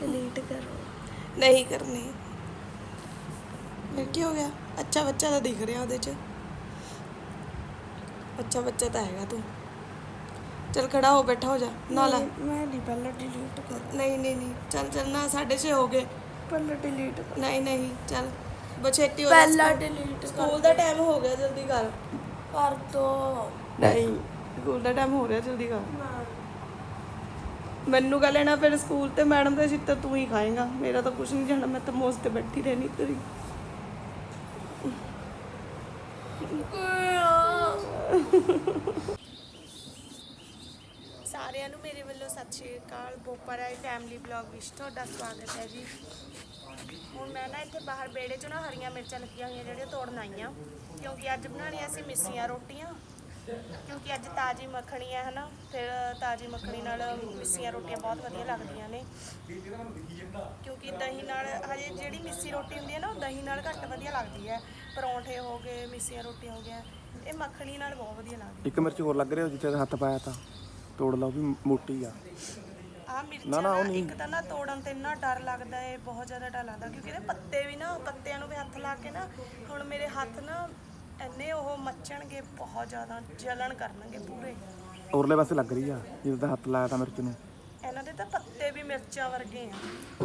Delete ਕਰੋ। ਨਹੀਂ ਕਰਨੀ। ਫਿਰ ਕੀ ਹੋ ਗਿਆ? ਅੱਛਾ ਬੱਚਾ ਤਾਂ ਦਿਖ ਰਿਹਾ ਉਹਦੇ 'ਚ। ਅੱਛਾ ਬੱਚਾ ਤਾਂ ਹੈਗਾ ਤੂੰ। ਚਲ ਖੜਾ ਹੋ ਬੈਠਾ ਹੋ ਜਾ। ਨਾ ਲਾ। ਮੈਂ ਨਹੀਂ ਪਹਿਲਾਂ ਡਿਲੀਟ ਕਰ। ਨਹੀਂ ਨਹੀਂ ਨਹੀਂ। ਚੱਲ ਚੱਲ ਨਾ 6:30 ਹੋ ਗਏ। ਪਹਿਲਾਂ ਡਿਲੀਟ ਕਰ। ਨਹੀਂ ਨਹੀਂ ਚੱਲ। ਬਛੇਤੀ ਹੋ ਜਾ। ਪਹਿਲਾਂ ਡਿਲੀਟ ਸਕੂਲ ਦਾ ਟਾਈਮ ਹੋ ਗਿਆ ਜਲਦੀ ਕਰ। ਕਰ ਦੋ। ਨਹੀਂ ਸਕੂਲ ਦਾ ਟਾਈਮ ਹੋ ਰਿਹਾ ਜਲਦੀ ਕਰ। ਮੈਨੂੰ ਕਹ ਲੈਣਾ ਫਿਰ ਸਕੂਲ ਤੇ ਮੈਡਮ ਦਾ ਚਿੱਤਰ ਤੂੰ ਹੀ ਖਾਏਗਾ। ਮੇਰਾ ਤਾਂ ਕੁਝ ਨਹੀਂ ਜਾਣਾ, ਮੈਂ ਤਾਂ ਮੋਸ ਤੇ ਬੈਠੀ ਰਹਿਣੀ ਤੇਰੀ। ਸਾਰਿਆਂ ਨੂੰ ਮੇਰੇ ਵੱਲੋਂ ਸਤਿ ਸ਼੍ਰੀ ਅਕਾਲ। ਬੋਪਰਾਈ ਫੈਮਿਲੀ ਬਲੌਗ ਵਿੱਚ ਤੁਹਾਡਾ ਸਵਾਗਤ ਹੈ ਜੀ। ਹੁਣ ਮੈਂ ਨਾ ਇੱਥੇ ਬਾਹਰ ਬੇੜੇ 'ਚ ਨਾ ਹਰੀਆਂ ਮਿਰਚਾਂ ਲੱਗੀਆਂ ਹੋਈਆਂ ਜਿਹੜੀਆਂ ਤੋੜਨ ਆਈਆਂ ਕਿਉਂਕਿ ਅੱਜ ਬਣਾਉਣੀਆਂ ਸੀ ਮਿੱਸੀਆਂ ਰੋਟੀਆਂ। ਕਿਉਂਕਿ ਅੱਜ ਤਾਜੀ ਮੱਖਣੀ ਹੈ ਹਨਾ? ਫਿਰ ਤਾਜੀ ਮੱਖਣੀ ਨਾਲ ਮਿੱਸੀਆਂ ਰੋਟੀਆਂ ਬਹੁਤ ਵਧੀਆ ਲੱਗਦੀਆਂ ਨੇ। ਕਿਉਂਕਿ ਦਹੀਂ ਨਾਲ ਹਜੇ ਜਿਹੜੀ ਮਿੱਸੀ ਰੋਟੀ ਹੁੰਦੀ ਹੈ ਨਾ ਉਹ ਦਹੀਂ ਨਾਲ ਘੱਟ ਵਧੀਆ ਲੱਗਦੀ ਹੈ। ਪਰੌਂਠੇ ਹੋ ਗਏ ਮਿੱਸੀਆਂ ਰੋਟੀਆਂ ਹੋ ਗਿਆ ਇਹ ਮੱਖਣੀ ਨਾਲ ਬਹੁਤ ਵਧੀਆ ਲੱਗਦੀ ਇੱਕ ਮਿਰਚ ਹੋਰ ਲੱਗ ਰਿਹਾ ਜਿੱਥੇ ਹੱਥ ਪਾਇਆ ਤਾਂ। ਤੋੜ ਲਾ ਉਹ ਵੀ ਮੋਟੀ ਆ। ਆ ਮਿਰਚਾਂ ਨਾ, ਨਾ। ਇੱਕ ਤਾਂ ਨਾ ਤੋੜਨ ਤੇ ਇੰਨਾ ਡਰ ਲੱਗਦਾ ਹੈ ਬਹੁਤ ਜ਼ਿਆਦਾ ਡਰ ਲੱਗਦਾ ਕਿਉਂਕਿ ਇਹਦੇ ਪੱਤੇ ਵੀ ਨਾ ਪੱਤਿਆਂ ਨੂੰ ਵੀ ਹੱਥ ਲਾ ਕੇ ਨਾ ਹੁਣ ਮੇਰੇ ਹੱਥ ਨਾ ਇੰਨੇ ਉਹ ਮੱਚਣਗੇ ਬਹੁਤ ਜ਼ਿਆਦਾ ਜਲਣ ਕਰਨਗੇ ਪੂਰੇ। ਔਰਲੇ ਪਾਸੇ ਲੱਗ ਰਹੀ ਆ ਜਿੱਦਾਂ ਦਾ ਹੱਥ ਲਾਇਆ ਤਾਂ ਮਿਰਚ ਨੂੰ। ਇਹਨਾਂ ਦੇ ਤਾਂ ਪੱਤੇ ਵੀ ਮਿਰਚਾਂ ਵਰਗੇ ਆ।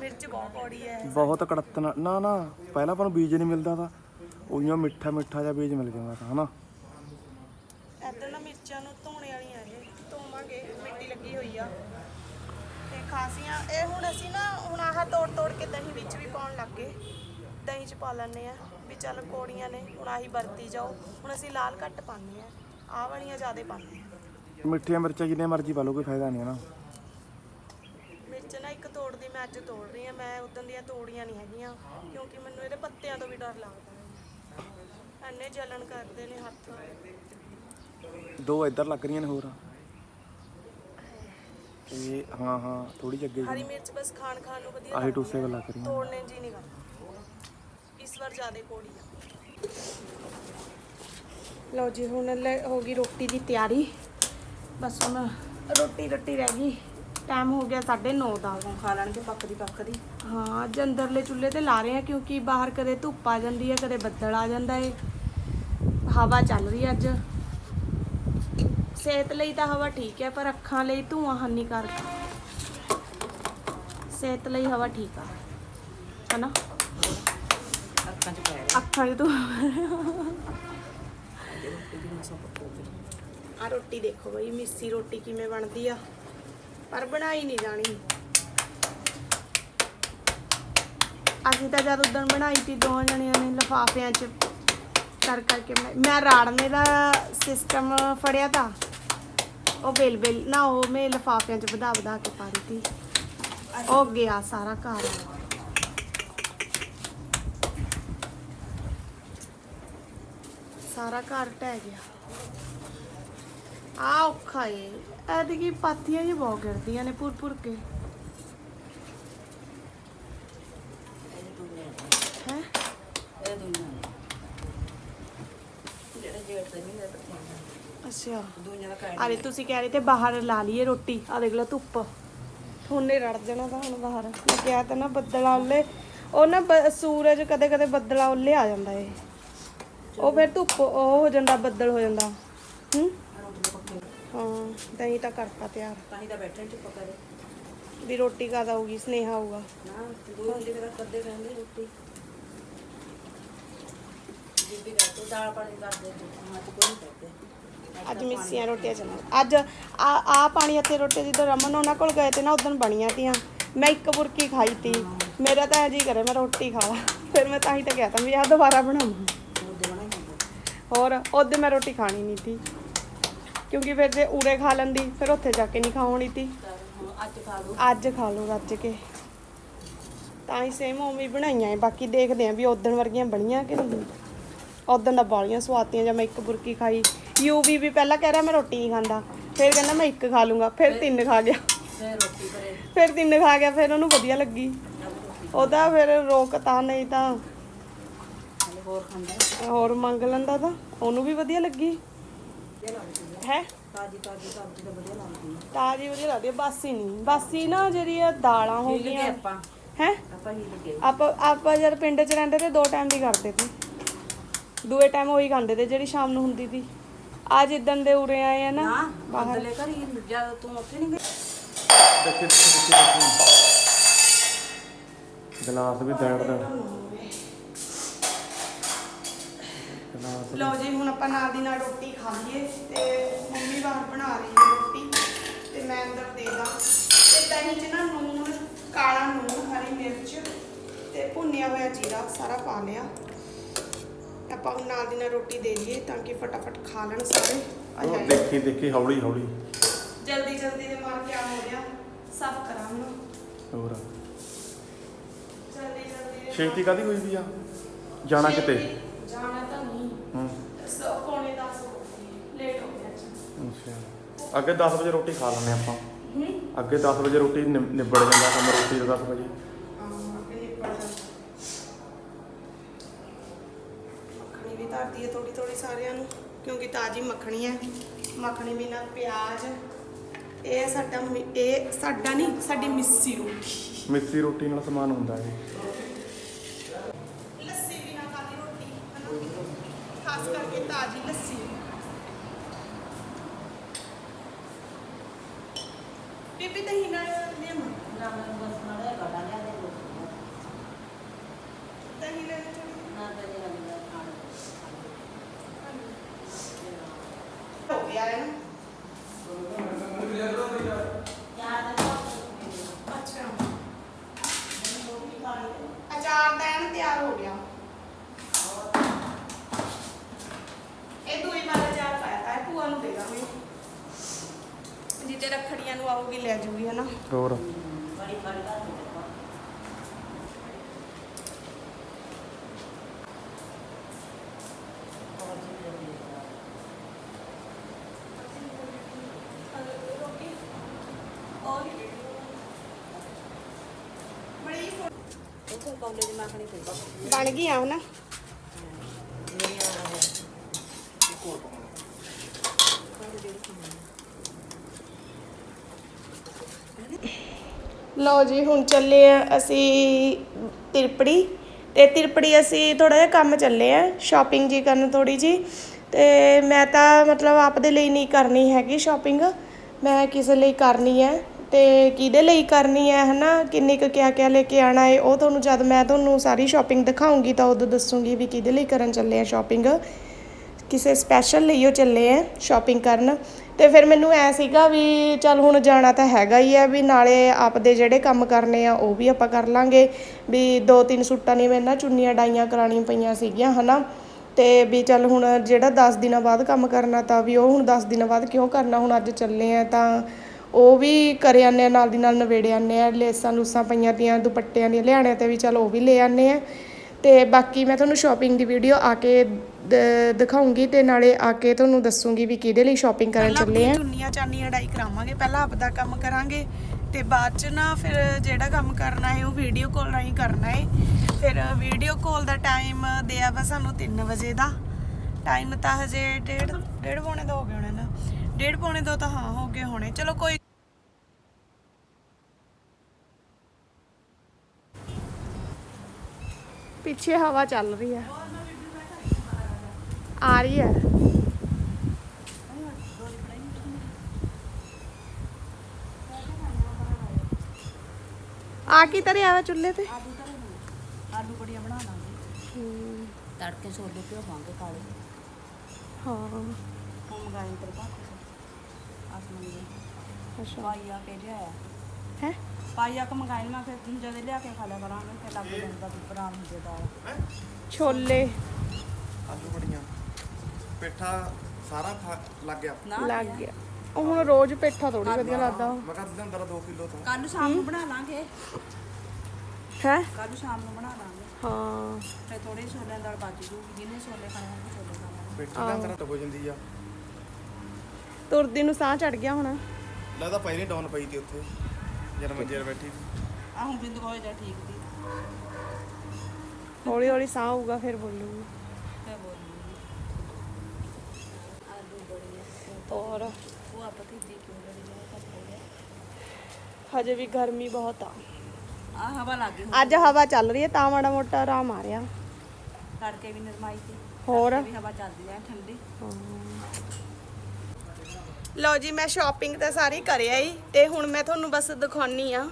ਮਿਰਚ ਬਹੁਤ ਕੌੜੀ ਹੈ ਬਹੁਤ ਕੜਤਨ ਨਾ ਨਾ ਪਹਿਲਾਂ ਆਪਾਂ ਨੂੰ ਬੀਜ ਨਹੀਂ ਮਿਲਦਾ ਤਾਂ ਉਈਆਂ ਮਿੱਠਾ ਮਿੱਠਾ ਜਿਹਾ ਬੀਜ ਮਿਲ ਜਾਂਦਾ ਤਾਂ ਹਨਾ? ਇੱਧਰ ਨਾ ਮਿਰਚਾਂ ਨੂੰ ਧੋਣੇ ਵਾਲੀਆਂ ਇਹ। ਧੋਵਾਂਗੇ ਮਿੱਟੀ ਲੱਗੀ ਹੋਈ ਆ। ਤੇ ਖਾਸੀਆਂ ਇਹ ਹੁਣ ਅਸੀਂ ਨਾ ਹੁਣ ਆਹ ਤੋੜ ਤੋੜ ਕੇ ਦਹੀਂ ਵਿੱਚ ਵੀ ਪਾਉਣ ਲੱਗ ਗਏ। ਦਹੀਂ ਚ ਪਾ ਲੈਂਦੇ ਆ। ਚੱਲ ਕੋੜੀਆਂ ਨੇ ਹੁਣ ਆਹੀ ਵਰਤੀ ਜਾਓ। ਹੁਣ ਅਸੀਂ ਲਾਲ ਘੱਟ ਪਾਉਂਦੇ ਆ ਆਹ ਵਾਲੀਆਂ ਜ਼ਿਆਦਾ ਪਾਉਂਦੇ ਆ ਮਿੱਠੀਆਂ ਮਿਰਚਾਂ ਜਿੰਨੀਆਂ ਮਰਜ਼ੀ ਪਾ ਲਓ ਕੋਈ ਫਾਇਦਾ ਨਹੀਂ ਹਨਾ ਮਿਰਚ ਨਾ ਇੱਕ ਤੋੜਦੀ ਮੈਂ ਅੱਜ ਤੋੜ ਰਹੀ ਆ ਮੈਂ ਉਦੋਂ ਦੀਆਂ ਤੋੜੀਆਂ ਨਹੀਂ ਹੈਗੀਆਂ ਕਿਉਂਕਿ ਮੈਨੂੰ ਇਹਦੇ ਪੱਤਿਆਂ ਤੋਂ ਵੀ ਡਰ ਲੱਗਦਾ। ਹੈ ਇੰਨੇ ਜਲਣ ਕਰਦੇ ਨੇ ਹੱਥ। ਦੋ ਇੱਧਰ ਲੱਗ ਰਹੀਆਂ ਨੇ ਹੋਰ। ਇਹ ਹਾਂ ਹਾਂ ਥੋੜੀ ਜਿਹੀ ਅੱਗੇ ਹਰੀ ਜਿਹੀ। ਮਿਰਚ ਬਸ ਖਾਣ ਖਾਣ ਨੂੰ ਵਧੀਆ ਆਹੀ ਲੱਗਦੀ ਟੂਸੇ। ਵੱਲ ਲੱਗ ਰਹੀਆਂ ਤੋੜਨੇ ਜੀ ਨਹੀਂ ਕਰਦਾ। ਇਸ ਵਾਰ ਜ਼ਿਆਦਾ ਕੋੜੀ ਆ। ਲਓ ਜੀ ਹੁਣ ਲੈ- ਹੋ ਗਈ ਰੋਟੀ ਦੀ ਤਿਆਰੀ। ਬਸ ਹੁਣ ਰੋਟੀ ਰੱਟੀ ਰਹਿ ਗਈ। ਟਾਈਮ ਹੋ ਗਿਆ 9:30 ਦਾ। ਹੁਣ ਖਾ ਲੈਣਗੇ ਪੱਕਦੀ ਪੱਕਦੀ ਹਾਂ ਅੱਜ ਅੰਦਰਲੇ ਚੁੱਲ੍ਹੇ ਤੇ ਲਾ ਰਹੇ ਆ ਕਿਉਂਕਿ ਬਾਹਰ ਕਦੇ ਧੁੱਪ ਆ ਜਾਂਦੀ ਹੈ ਕਦੇ ਬੱਦਲ ਆ ਜਾਂਦਾ ਏ ਹਵਾ ਚੱਲ ਰਹੀ ਹੈ ਅੱਜ। ਸਿਹਤ ਲਈ ਤਾਂ ਹਵਾ ਠੀਕ ਹੈ ਪਰ ਅੱਖਾਂ ਲਈ ਧੂਆਂ ਹਾਨੀਕਾਰਕ। ਸਿਹਤ ਲਈ ਹਵਾ ਠੀਕ ਆ। ਹਨਾ? ਅੱਖਾਂ 'ਚ ਪੈ ਅੱਖਾਂ 'ਚ ਧੂਆਂ ਆ ਰੋਟੀ ਦੇਖੋ ਬਈ ਮਿੱਸੀ ਰੋਟੀ ਕਿਵੇਂ ਬਣਦੀ ਆ? ਪਰ ਬਣਾਈ ਨਹੀਂ ਜਾਣੀ। ਅਸੀਂ ਤਾਂ ਜਦ ਉਦੋਂ ਬਣਾਈ ਤੀ ਦੋ ਜਣਿਆਂ ਨੇ ਲਫਾਫਿਆਂ 'ਚ ਕਰ ਕਰਕੇ ਬਣਾਈ। ਮੈਂ ਰਾੜਨੇ ਦਾ ਸਿਸਟਮ ਫੜਿਆ ਤਾਂ। ਉਹ ਬੇਲ ਬੇਲ ਨਾ ਉਹ ਮੈਂ ਲਫਾਫਿਆਂ 'ਚ ਵਧਾ ਵਧਾ ਕੇ ਪਾ ਦਿੱਤੀ ਉਹ ਗਿਆ ਸਾਰਾ ਘਰ। ਸਾਰਾ ਘਰ ਟਹਿ ਗਿਆ। ਆ ਔਖਾ ਏ। ਐਤਕੀ ਪਾਥੀਆਂ ਜੀ ਬਹੁਤ ਗਿਰਦੀਆਂ ਨੇ ਪੁਰ ਪੁਰ ਕੇ। ਹੈ? ਅੱਛਾ। ਅਰੇ ਤੁਸੀਂ ਕਹਿ ਰਹੇ ਤੇ ਬਾਹਰ ਲਾ ਲਈਏ ਰੋਟੀ ਆ ਦੇਖ ਲਓ ਧੁੱਪ। ਥੋਨੇ ਰੜ ਜਾਣਾ ਤਾਂ ਹੁਣ ਬਾਹਰ। ਮੈਂ ਕਿਹਾ ਤਾਂ ਨਾ ਬੱਦਲਾਂ ਉੱਲੇ ਉਹ ਨਾ ਸੂਰਜ ਕਦੇ ਕਦੇ ਬੱਦਲਾਂ ਉੱਲੇ ਆ ਜਾਂਦਾ ਏ। ਉਹ ਫਿਰ ਧੁੱਪ ਉਹ ਹੋ ਜਾਂਦਾ ਬੱਦਲ ਹੋ ਜਾਂਦਾ। ਹੂੰ? ਹਾਂ ਦਹੀਂ ਤਾਂ ਕਰਤਾ ਤਿਆਰ। ਤਾਂ ਹੀ ਤਾਂ ਬੈਠੇ ਨੇ ਚੁੱਪ ਕਰੇ ਵੀ ਰੋਟੀ ਕਾਦਾ ਹੋਊਗੀ ਸਨੇਹਾ ਹੋਊਗਾ। ਨਾ ਦੋ ਹੁੰਦੇ ਕਿਹੜਾ ਕਰਦੇ ਕਹਿੰਦੇ ਰੋਟੀ। ਬੀਬੀ ਕਹਿੰਦੇ ਦਾਲ ਪਾਣੀ ਕਰਦੇ ਹਾਂ ਤੇ ਕੋਈ ਨਹੀਂ ਕਰਦੇ। ਅੱਜ ਮਿੱਸੀਆਂ ਰੋਟੀਆਂ ਚੱਲਣ। ਅੱਜ ਆ ਆ ਪਾਣੀ ਅਤੇ ਰੋਟੀ ਜਦੋਂ ਰਮਨ ਉਹਨਾਂ ਕੋਲ ਗਏ ਤੇ ਨਾ ਉਦੋਂ ਬਣੀਆਂ ਤੀਆਂ। ਮੈਂ ਇੱਕ ਬੁਰਕੀ ਖਾਈ ਤੀ। ਮੇਰਾ ਤਾਂ ਜੀ ਕਰੇ ਮੈਂ ਰੋਟੀ ਖਾ ਲਾ। ਫਿਰ ਮੈਂ ਤਾਂ ਹੀ ਤਾਂ ਕਿਹਾ ਤਾਂ ਵੀ ਆ ਦੁਬਾਰਾ ਬਣਾਵਾਂ ਉਹਦੇ ਬਣਾ ਹੀ ਹੋਰ ਉਹਦੇ ਮੈਂ ਰੋਟੀ ਖਾਣੀ ਨਹੀਂ ਤੀ ਕਿਉਂਕਿ ਫਿਰ ਜੇ ਉਰੇ ਖਾ ਲੈਂਦੀ ਫਿਰ ਉੱਥੇ ਜਾ ਕੇ ਨਹੀਂ ਤੀ ਹੁਣ ਅੱਜ ਖਾ ਲਓ ਅੱਜ ਖਾ ਲਓ ਰੱਜ ਕੇ। ਤਾਂ ਹੀ ਸੇਮ ਉਵੇਂ ਬਣਾਈਆਂ ਏ ਬਾਕੀ ਦੇਖਦੇ ਆਂ ਵੀ ਉਦਣ ਵਰਗੀਆਂ ਬਣੀਆਂ ਕਿ ਨਹੀਂ। ਉਦਣ ਦਾ ਬਾਲੀਆਂ ਸਵਾਤੀਆਂ ਜਾਂ ਮੈਂ ਇੱਕ ਬੁਰਕੀ ਖਾਈ। ਯੂਵੀ ਵੀ ਪਹਿਲਾਂ ਕਹਿ ਰਿਹਾ ਮੈਂ ਰੋਟੀ ਨਹੀਂ ਖਾਂਦਾ। ਫਿਰ ਕਹਿੰਦਾ ਮੈਂ ਇੱਕ ਖਾ ਲੂੰਗਾ ਫਿਰ ਤਿੰਨ ਖਾ ਗਿਆ। ਫਿਰ ਰੋਟੀ ਕਰੇ ਫਿਰ ਤਿੰਨ ਖਾ ਗਿਆ ਫਿਰ ਉਹਨੂੰ ਵਧੀਆ ਲੱਗੀ। ਉਹਦਾ ਫਿਰ ਰੋਕਤਾ ਨਹੀਂ ਤਾਂ ਹੋਰ ਖਾਂਦਾ ਹੋਰ ਮੰਗ ਲੈਂਦਾ ਤਾਂ ਉਹਨੂੰ ਵੀ ਵਧੀਆ ਲੱਗੀ। ਹੈ? ਹੈ ਤਾਜੀ ਤਾਜੀ ਸਬਜ਼ੀ ਤਾਂ ਵਧੀਆ ਲੱਗਦੀ ਹੈ। ਤਾਜੀ ਵਧੀਆ ਲੱਗਦੀ ਆ, ਬਾਸੀ ਨਹੀਂ। ਬਾਸੀ ਨਾ ਜਿਹੜੀ ਆ ਦਾਲਾਂ ਹੋ ਗਈਆਂ ਆਪਾਂ। ਹੈ? ਆਪਾਂ ਆਪਾਂ ਆਪਾਂ ਜਦ ਪਿੰਡ 'ਚ ਰਹਿੰਦੇ ਤੇ ਦੋ ਟਾਈਮ ਦੀ ਕਰਦੇ ਤੇ ਦੂਏ ਟਾਈਮ ਉਹੀ ਖਾਂਦੇ ਤੇ ਜਿਹੜੀ ਸ਼ਾਮ ਨੂੰ ਹੁੰਦੀ ਸੀ। ਅੱਜ ਇਦਣ ਦੇ ਉਰੇ ਆਏ ਆ ਨਾ ਨਾ ਬਾਹਰ। ਬਦਲੇ ਘਰੀ ਜਦ ਤੂੰ ਉੱਥੇ ਨਹੀਂ ਗਈ ਦੇਖੀ ਦੇਖੀ ਦੇਖੀ ਗਲਾਸ ਵੀ ਦੜ ਦੜ ਗਲਾਸ ਲਓ ਜੀ ਹੁਣ ਆਪਾਂ ਨਾਲ ਦੀ ਨਾਲ ਰੋਟੀ ਖਾ ਲਈਏ ਤੇ ਮੰਮੀ ਬਾਹਰ ਬਣਾ ਰਹੀ ਹੈ ਰੋਟੀ ਤੇ ਮੈਂ ਅੰਦਰ ਦੇ ਦਾਂ। ਤੇ ਦਹੀਂ 'ਚ ਨਾ ਨੂਨ ਕਾਲਾ ਨੂਨ ਹਰੀ ਮਿਰਚ ਤੇ ਭੁੰਨਿਆ ਹੋਇਆ ਜੀਰਾ ਸਾਰਾ ਪਾ ਲਿਆ। ਆਪਾਂ ਹੁਣ ਨਾਲ ਦੀ ਨਾਲ ਰੋਟੀ ਦੇ ਲਈਏ ਤਾਂ ਕਿ ਫਟਾਫਟ ਖਾ ਲੈਣ ਸਾਰੇ। ਆਏ ਹਾਏ। ਦੇਖੀ ਦੇਖੀ ਹੌਲੀ ਹੌਲੀ। ਜਲਦੀ ਜਲਦੀ ਦੇ ਮਾਰ ਕੇ ਆ ਹੋ ਗਿਆ। ਸਾਫ਼ ਕਰਾਂ ਹੁਣ। ਹੋਰ? ਜਲਦੀ ਜਲਦੀ ਦੇ ਛੇਤੀ ਕਾਦੀ ਹੋਈ ਵੀ ਆ? ਜਾਣਾ ਕਿਤੇ? ਛੇਤੀ ਜਾਣਾ ਤਾਂ ਨਹੀਂ। ਹੂੰ ਸੋ ਪੌਣੇ 10 ਹੋ ਗਏ ਲੇਟ ਹੋ ਗਿਆ ਅੱਜ ਅੱਛਾ। ਅੱਗੇ 10 ਵਜੇ ਰੋਟੀ ਖਾ ਲੈਂਦੇ ਆਪਾਂ। ਹੂੰ? ਅੱਗੇ 10 ਵਜੇ ਰੋਟੀ ਨਿਬ- ਨਿਬੜ ਜਾਂਦਾ ਕੰਮ ਰੋਟੀ ਦਾ 10 ਵਜੇ। ਮੱਖਣੀ ਵੀ ਧਰਦੀ ਹੈ ਥੋੜੀ ਥੋੜੀ ਸਾਰਿਆਂ ਨੂੰ ਕਿਉਂਕਿ ਤਾਜੀ ਮੱਖਣੀ ਹੈ। ਮੱਖਣੀ ਬਿਨਾਂ ਪਿਆਜ਼ ਇਹ ਸਾਡਾ ਮਿ- ਇਹ ਸਾਡਾ ਨਹੀਂ ਸਾਡੀ ਮਿੱਸੀ ਰੋਟੀ। ਮਿੱਸੀ ਰੋਟੀ ਨਾਲ ਸਮਾਨ ਹੁੰਦਾ ਹੈ ਲੱਸੀ ਬਿਨਾਂ ਕਾਦੀ ਰੋਟੀ ਹਨਾ ਖਾਸ ਕਰਕੇ ਤਾਜੀ ਲੱਸੀ ਬੀਬੀ ਦਹੀਂ ਨਾਲ ਲਿਆਵਾਂ ਨਾ ਮੈਂ ਬਸ ਮਾੜਾ ਜਿਹਾ ਗਾੜਾ ਲਿਆ ਦੇ ਲੋ ਦਹੀਂ ਲੈ ਲੈ ਥੋੜੀ ਨਾ ਤਾਂ ਜਿਹੜਾ ਮੇਰਾ ਖਾਣ ਹੋ ਗਿਆ ਹੈ ਨਾ ਅੱਛਾ ਅਚਾਰ ਦਾ ਐਨ ਤਿਆਰ ਹੋ ਗਿਆ ਇਹ ਦੂਈ ਵਾਲਾ ਅਚਾਰ ਪਾਇਆ ਤਾਂ ਇਹ ਭੂਆ ਨੂੰ ਦੇ ਦਾਂਗੇ ਜਿੱਤੇ ਰੱਖੜੀਆਂ ਨੂੰ ਆਉਗੀ ਲੈ ਜੂਗੀ ਹਨਾ ਹੋਰ ਬੜੀ ਬੜੀ ਗੱਲ ਬੜੀ ਉਹ ਤੋਂ ਕੌਲੇ ਦੀ ਮੱਖਣੀ ਤੇ ਬਣ ਗਈ ਆ ਹਨਾ ਲਓ ਜੀ, ਹੁਣ ਚੱਲੇ ਆ ਅਸੀਂ ਤਿਰਪੜੀ। ਤੇ ਤਿਰਪੜੀ ਅਸੀਂ ਥੋੜਾ ਜਿਹਾ ਕੰਮ ਚੱਲੇ ਆ ਸ਼ਾਪਿੰਗ ਜੀ ਕਰਨ ਥੋੜੀ ਜੀ ਤੇ ਮੈਂ ਤਾਂ ਮਤਲਬ ਆਪਦੇ ਲਈ ਨਹੀਂ ਕਰਨੀ ਹੈਗੀ ਸ਼ਾਪਿੰਗ ਮੈਂ ਕਿਸੇ ਲਈ ਕਰਨੀ ਹੈ ਤੇ ਕਿਹਦੇ ਲਈ ਕਰਨੀ ਹੈ, ਹਨਾ? ਕਿੰਨੀ ਕੁ ਕਿਆ ਕਿਆ ਲੈ ਕੇ ਆਣਾ ਹੈ ਉਹ ਤੁਹਾਨੂੰ ਜਦ ਮੈਂ ਤੁਹਾਨੂੰ ਸਾਰੀ ਸ਼ਾਪਿੰਗ ਦਿਖਾਉਂਗੀ ਤਾਂ ਉਦੋਂ ਦੱਸੂਗੀ ਵੀ ਕਿਹਦੇ ਲਈ ਕਰਨ ਚੱਲੇ ਆ ਸ਼ਾਪਿੰਗ ਕਿਸੇ ਸਪੈਸ਼ਲ ਲਈ ਉਹ ਚੱਲੇ ਆ ਸ਼ਾਪਿੰਗ ਕਰਨ। ਤੇ ਫਿਰ ਮੈਨੂੰ ਐ ਸੀਗਾ ਵੀ ਚੱਲ ਹੁਣ ਜਾਣਾ ਤਾਂ ਹੈਗਾ ਹੀ ਆ, ਵੀ ਨਾਲੇ ਆਪਦੇ ਜਿਹੜੇ ਕੰਮ ਕਰਨੇ ਆ, ਉਹ ਵੀ ਆਪਾਂ ਕਰ ਲਾਂਗੇ। ਵੀ ਦੋ ਤਿੰਨ ਸੂਟਾਂ ਨੇ ਮੈਂ ਨਾ ਚੁੰਨੀਆਂ ਡਾਈਆਂ ਕਰਾਣੀਆਂ ਪਈਆਂ ਸੀਗੀਆਂ, ਹਨਾ? ਤੇ ਵੀ ਚੱਲ ਹੁਣ ਜਿਹੜਾ 10 ਦਿਨਾਂ ਬਾਅਦ ਕੰਮ ਕਰਨਾ ਤਾਂ ਵੀ ਉਹ ਹੁਣ 10 ਦਿਨਾਂ ਬਾਅਦ ਕਿਉਂ ਕਰਨਾ? ਹੁਣ ਅੱਜ ਚੱਲੇ ਆ ਤਾਂ ਉਹ ਵੀ ਕਰੇ ਆਨੇ ਆ, ਨਾਲ ਦੀ ਨਾਲ ਨਵੇੜੇ ਆਨੇ ਆ ਲੇਸਾਂ ਲੂਸਾਂ ਪਈਆਂ ਦੀਆਂ ਦੁਪੱਟਿਆਂ ਦੀਆਂ ਲਿਆਣੇ ਤੇ ਵੀ ਚੱਲ ਉਹ ਵੀ ਲੈ ਆਨੇ ਆ। ਤੇ ਬਾਕੀ ਮੈਂ ਤੁਹਾਨੂੰ ਸ਼ਾਪਿੰਗ ਦੀ ਵੀਡੀਓ ਆ ਕੇ ਦਿਖਾਉਂਗੀ ਤੇ ਨਾਲੇ ਆ ਕੇ ਤੁਹਾਨੂੰ ਦੱਸੂਗੀ ਵੀ ਕਿਹਦੇ ਲਈ ਸ਼ਾਪਿੰਗ ਕਰਨ ਚੱਲੇ ਆ। ਚੁੰਨੀਆਂ ਚਾਨੀਆਂ ਡਾਈ ਕਰਾਵਾਂਗੇ ਪਹਿਲਾਂ ਆਪਦਾ ਕੰਮ ਕਰਾਂਗੇ ਤੇ ਬਾਅਦ ਚ ਨਾ ਫਿਰ ਜਿਹੜਾ ਕੰਮ ਕਰਨਾ ਹੈ ਉਹ ਵੀਡੀਓ ਕਾਲ ਰਾਹੀਂ ਕਰਨਾ ਹੈ। ਫਿਰ ਵੀਡੀਓ ਕਾਲ ਦਾ ਟਾਈਮ ਦਿਆ ਵਾ ਸਾਨੂੰ 3 ਵਜੇ ਦਾ। ਟਾਈਮ ਤਾਂ ਹਜੇ ਡੇਢ ਡੇਢ ਪੌਣੇ ਦੋ ਹੋ ਗਏ ਹੋਣੇ ਨਾ। ਡੇਢ ਪੌਣੇ ਦੋ ਤਾਂ ਹਾਂ ਹੋ ਗਏ ਹੋਣੇ। ਚਲੋ ਕੋਈ ਪਿੱਛੇ ਹਵਾ ਚੱਲ ਰਹੀ ਹੈ ਆ ਰਹੀ ਹੈ ਆ ਕੀ ਤਰਿਆ ਵਾ ਚੁੱਲ੍ਹੇ ਤੇ ਆਲੂ ਤਾਂ ਆਲੂ ਬੜੀਆਂ ਬਣਾ ਲਾਂਗੇ ਤੜਕੇ ਛੋਲੇ ਪਿਓ ਪਾਂਗੇ ਕਾਲੇ ਹਾਂ ਹੁਣ ਮੰਗਾਏ ਤੇਰੇ ਪਾਪਾ ਆਸਮਾਨ ਦੇ ਅੱਛਾ ਪਾਈ ਆ ਕੇ ਲਿਆਇਆ ਹੈ? ਪਾਈ ਆ ਕੇ ਮੰਗਾਏ ਮੈਂ ਫਿਰ ਜਦ ਲਿਆ ਕੇ ਖਾ ਲਿਆ ਕਰਾਂਗੇ ਫਿਰ ਲੱਗ ਜਾਂਦਾ ਵੀ ਬਰਾਮ ਹੁੰਦੇ ਦਾਲ। ਛੋਲੇ। ਆਲੂ ਬੜੀਆਂ। ਪੇਠਾ ਸਾਰਾ ਲੱਗ ਗਿਆ। ਨਾ ਲੱਗ ਗਿਆ। ਉਹ ਹੁਣ ਰੋਜ਼ ਪੇਠਾ ਥੋੜੀ ਵਧੀਆ ਲੱਗਦਾ। ਮੈਂ ਕਿਹਾ ਅੰਦਰ 2 ਕਿਲੋ ਤਾਂ। ਕੱਲ ਨੂੰ ਸ਼ਾਮ ਨੂੰ ਬਣਾ ਲਾਂਗੇ। ਹੈ? ਕੱਲ ਨੂੰ ਸ਼ਾਮ ਨੂੰ ਬਣਾ ਲਾਂਗੇ। ਹਾਂ। ਫਿਰ ਥੋੜੇ ਛੋਲਿਆਂ ਦਾ ਬਚ ਜੂਗੀ ਜਿਹਨੇ ਛੋਲੇ ਖਾਣੇ ਹੋਣਗੇ ਛੋਲੇ ਖਾ ਲਾਂਗੇ ਪੇਠਾ ਦਾ ਅੰਦਰ ਹੋ। ਜਾਂਦੀ ਆ। ਤੁਰਦੀ ਨੂੰ ਸਾਹ ਚੜ ਗਿਆ ਹੁਣ। ਲੱਗਦਾ ਪਹਿਲੇ ਡਾਊਨ ਪਈ ਤੀ ਉੱਥੇ। ਜਦ ਮੰਜੇ 'ਤੇ ਬੈਠੀ ਸੀ। ਆ ਹੁਣ ਬਿੰਦ ਕੋਈ ਜਾ ਠੀਕ ਦੀ ਹੌਲੀ ਹੌਲੀ ਸਾਹ ਆਊਗਾ ਫਿਰ ਬੋਲੂਗੀ। ਫਿਰ ਬੋਲੂਗੀ। ਆਲੂ ਬੜੀਆਂ ਔਰ ਉਹ ਆਪਾਂ ਭਤੀਜੀ ਕਿਉਂ ਲੜੀ ਜਾ ਕੱਪ ਹੋ ਗਿਆ ਹਜੇ ਵੀ ਗਰਮੀ ਬਹੁਤ ਆ। ਆ ਹਵਾ ਲੱਗ ਗਈ ਅੱਜ ਹਵਾ ਚੱਲ ਰਹੀ ਹੈ ਤਾਂ ਮਾੜਾ ਮੋਟਾ ਆਰਾਮ ਆ ਰਿਹਾ। ਤੜਕੇ ਵੀ ਨਰਮਾਈ ਸੀ। ਹੋਰ? ਤੜਕੇ ਵੀ ਹਵਾ ਚੱਲਦੀ ਐ ਠੰਡੀ। ਲਓ ਜੀ, ਮੈਂ ਸ਼ਾਪਿੰਗ ਤਾਂ ਸਾਰੀ ਕਰਿਆ ਹੀ ਤੇ ਹੁਣ ਮੈਂ ਤੁਹਾਨੂੰ ਬਸ ਦਿਖਾਉਣੀ ਆ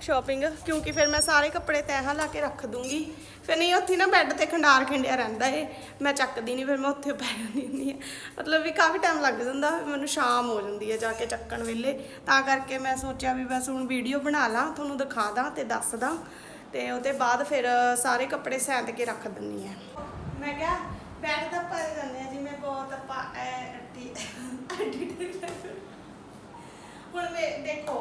ਸ਼ਾਪਿੰਗ ਕਿਉਂਕਿ ਫਿਰ ਮੈਂ ਸਾਰੇ ਕੱਪੜੇ ਤੈਹਾਂ ਲਾ ਕੇ ਰੱਖ ਦੂੰਗੀ। ਫਿਰ ਨਹੀਂ, ਉੱਥੇ ਨਾ ਬੈੱਡ ਤੇ ਖੰਡਾਰ ਖੰਡਿਆ ਰਹਿੰਦਾ ਏ। ਮੈਂ ਚੱਕਦੀ ਨਹੀਂ, ਫਿਰ ਮੈਂ ਉੱਥੇ ਪੈ ਜਾਂਦੀ ਹੁੰਦੀ ਆ। ਮਤਲਬ ਵੀ ਕਾਫੀ ਟਾਈਮ ਲੱਗ ਜਾਂਦਾ, ਮੈਨੂੰ ਸ਼ਾਮ ਹੋ ਜਾਂਦੀ ਹੈ ਜਾ ਕੇ ਚੱਕਣ ਵੇਲੇ। ਤਾਂ ਕਰਕੇ ਮੈਂ ਸੋਚਿਆ ਵੀ ਬਸ ਹੁਣ ਵੀਡੀਓ ਬਣਾ ਲਾਂ, ਤੁਹਾਨੂੰ ਦਿਖਾ ਦਾਂ ਤੇ ਦੱਸ ਦਾਂ। ਤੇ ਉਹਦੇ ਬਾਅਦ ਫਿਰ ਸਾਰੇ ਕੱਪੜੇ ਸੈਂਤ ਕੇ ਰੱਖ ਦਿੰਨੀ ਆ। ਮੈਂ ਕਿਹਾ ਬੈੱਡ ਤਾਂ ਪਾ ਜਾਂਦੇ ਆ ਮੈਂ ਬਹੁਤ ਆਪਾਂ ਐ ਅੱਡੀ ਅੱਡੀ ਹੁਣ ਵੇ ਦੇਖੋ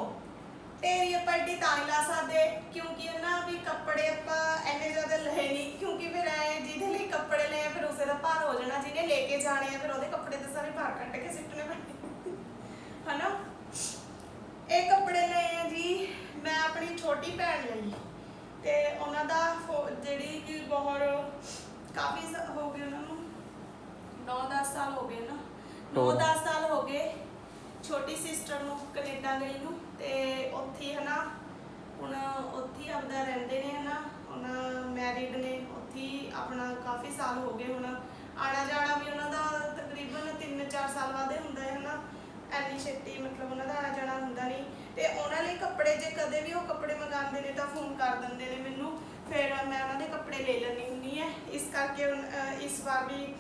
ਤੇਰੀ ਆਪਾਂ ਅੱਡੀ ਤਾਂ ਨਹੀਂ ਲਾ ਸਕਦੇ ਕਿਉਂਕਿ ਨਾ ਵੀ ਕੱਪੜੇ ਆਪਾਂ ਐਨੇ ਜ਼ਿਆਦਾ ਲਏ ਨਹੀਂ ਕਿਉਂਕਿ ਫਿਰ ਐ ਜਿਹਦੇ ਲਈ ਕੱਪੜੇ ਲਏ ਆ, ਫਿਰ ਉਸੇ ਦਾ ਭਾਰ ਹੋ ਜਾਣਾ ਜਿਹਨੇ ਲੈ ਕੇ ਜਾਣੇ ਆ ਫਿਰ ਉਹਦੇ ਕੱਪੜੇ ਤੇ ਸਾਰੇ ਭਾਰ ਕੱਟ ਕੇ ਸਿੱਟਣੇ ਪੈਣੇ। ਹਨਾ? ਇਹ ਕੱਪੜੇ ਲਏ ਆ ਜੀ ਮੈਂ ਆਪਣੀ ਛੋਟੀ ਭੈਣ ਲਈ ਤੇ ਉਹਨਾਂ ਦਾ ਜਿਹੜੀ ਕਿ ਬਹੁਤ ਕਾਫੀ ਹੋ ਗਏ ਉਹਨਾਂ ਨੂੰ 9-10 ਸਾਲ ਹੋ ਗਏ ਨਾ 9-10 ਸਾਲ ਹੋ ਗਏ। ਛੋਟੀ ਸਿਸਟਰ ਨੂੰ, ਕੈਨੇਡਾ ਗਈ ਨੂੰ ਤੇ ਉੱਥੇ ਹੀ ਹਨਾ, ਹੁਣ ਉੱਥੇ ਹੀ ਆਪਦਾ ਰਹਿੰਦੇ ਨੇ ਹਨਾ ਉਹਨਾਂ ਮੈਰਿਡ ਨੇ, ਉੱਥੇ ਹੀ ਆਪਣਾ ਕਾਫੀ ਸਾਲ ਹੋ ਗਏ ਹੁਣ। ਆਣਾ ਜਾਣਾ ਵੀ ਉਹਨਾਂ ਦਾ ਤਕਰੀਬਨ 3-4 ਸਾਲ ਬਾਅਦ ਹੀ ਹੁੰਦਾ ਹੈ ਹਨਾ, ਐਨੀ ਛੇਤੀ ਮਤਲਬ ਉਹਨਾਂ ਦਾ ਆਣਾ ਜਾਣਾ ਹੁੰਦਾ ਨਹੀਂ। ਤੇ ਉਹਨਾਂ ਲਈ ਕੱਪੜੇ, ਜੇ ਕਦੇ ਵੀ ਉਹ ਕੱਪੜੇ ਮੰਗਾਉਂਦੇ ਨੇ ਤਾਂ ਫੋਨ ਕਰ ਦਿੰਦੇ ਨੇ ਮੈਨੂੰ। ਫਿਰ ਮੈਂ ਉਹਨਾਂ ਦੇ ਕੱਪੜੇ ਲੈ ਲੈਣੀ ਹੁੰਦੀ ਹੈ। ਇਸ ਕਰਕੇ ਇਸ ਵਾਰ ਵੀ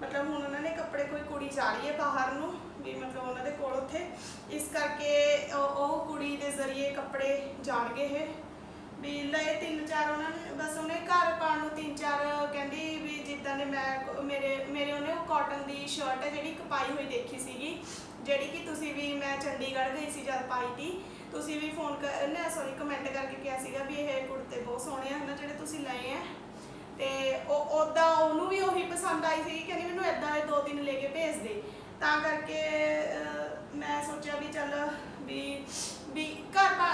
ਮਤਲਬ ਹੁਣ ਉਹਨਾਂ ਨੇ ਕੱਪੜੇ ਕੋਈ ਕੁੜੀ ਜਾ ਰਹੀ ਹੈ ਬਾਹਰ ਨੂੰ। ਵੀ ਮਤਲਬ ਉਹਨਾਂ ਦੇ ਕੋਲ ਉੱਥੇ। ਇਸ ਕਰਕੇ ਉਹ ਕੁੜੀ ਦੇ ਜ਼ਰੀਏ ਕੱਪੜੇ ਜਾਣਗੇ ਇਹ। ਵੀ ਲਏ ਤਿੰਨ ਚਾਰ ਉਹਨਾਂ ਨੇ, ਬਸ ਉਹਨੇ ਘਰ ਪਾਉਣ ਨੂੰ ਤਿੰਨ ਚਾਰ ਕਹਿੰਦੀ ਵੀ ਜਿੱਦਾਂ ਨੇ ਮੈਂ ਮੇਰੇ ਮੇਰੇ ਉਹਨੇ ਉਹ ਕਾਟਨ ਦੀ ਸ਼ਰਟ ਹੈ ਜਿਹੜੀ ਕਪਾਈ ਹੋਈ ਦੇਖੀ ਸੀਗੀ। ਜਿਹੜੀ ਕਿ ਤੁਸੀਂ ਵੀ ਮੈਂ ਚੰਡੀਗੜ੍ਹ ਗਈ ਸੀ ਜਦ ਪਾਈ ਦੀ ਤੁਸੀਂ ਵੀ ਫੋਨ ਕਰ ਨਾ ਸੌਰੀ ਕਮੈਂਟ ਕਰਕੇ ਕਿਹਾ ਸੀਗਾ ਵੀ ਇਹ ਕੁੜਤੇ ਬਹੁਤ ਸੋਹਣੇ ਆ, ਹਨਾ, ਜਿਹੜੇ ਤੁਸੀਂ ਲਏ ਆ। ਤੇ ਉਹ ਉਦਾਂ ਉਹਨੂੰ ਵੀ ਉਹੀ ਪਸੰਦ ਆਈ ਸੀ ਕਹਿੰਦੀ ਮੈਨੂੰ ਇਦਾਂ ਦੇ ਦੋ ਤਿੰਨ ਲੈ ਕੇ ਭੇਜ ਦੇ। ਤਾਂ ਕਰਕੇ ਮੈਂ ਸੋਚਿਆ ਵੀ ਚੱਲ ਵੀ ਵੀ ਘਰ ਪਾ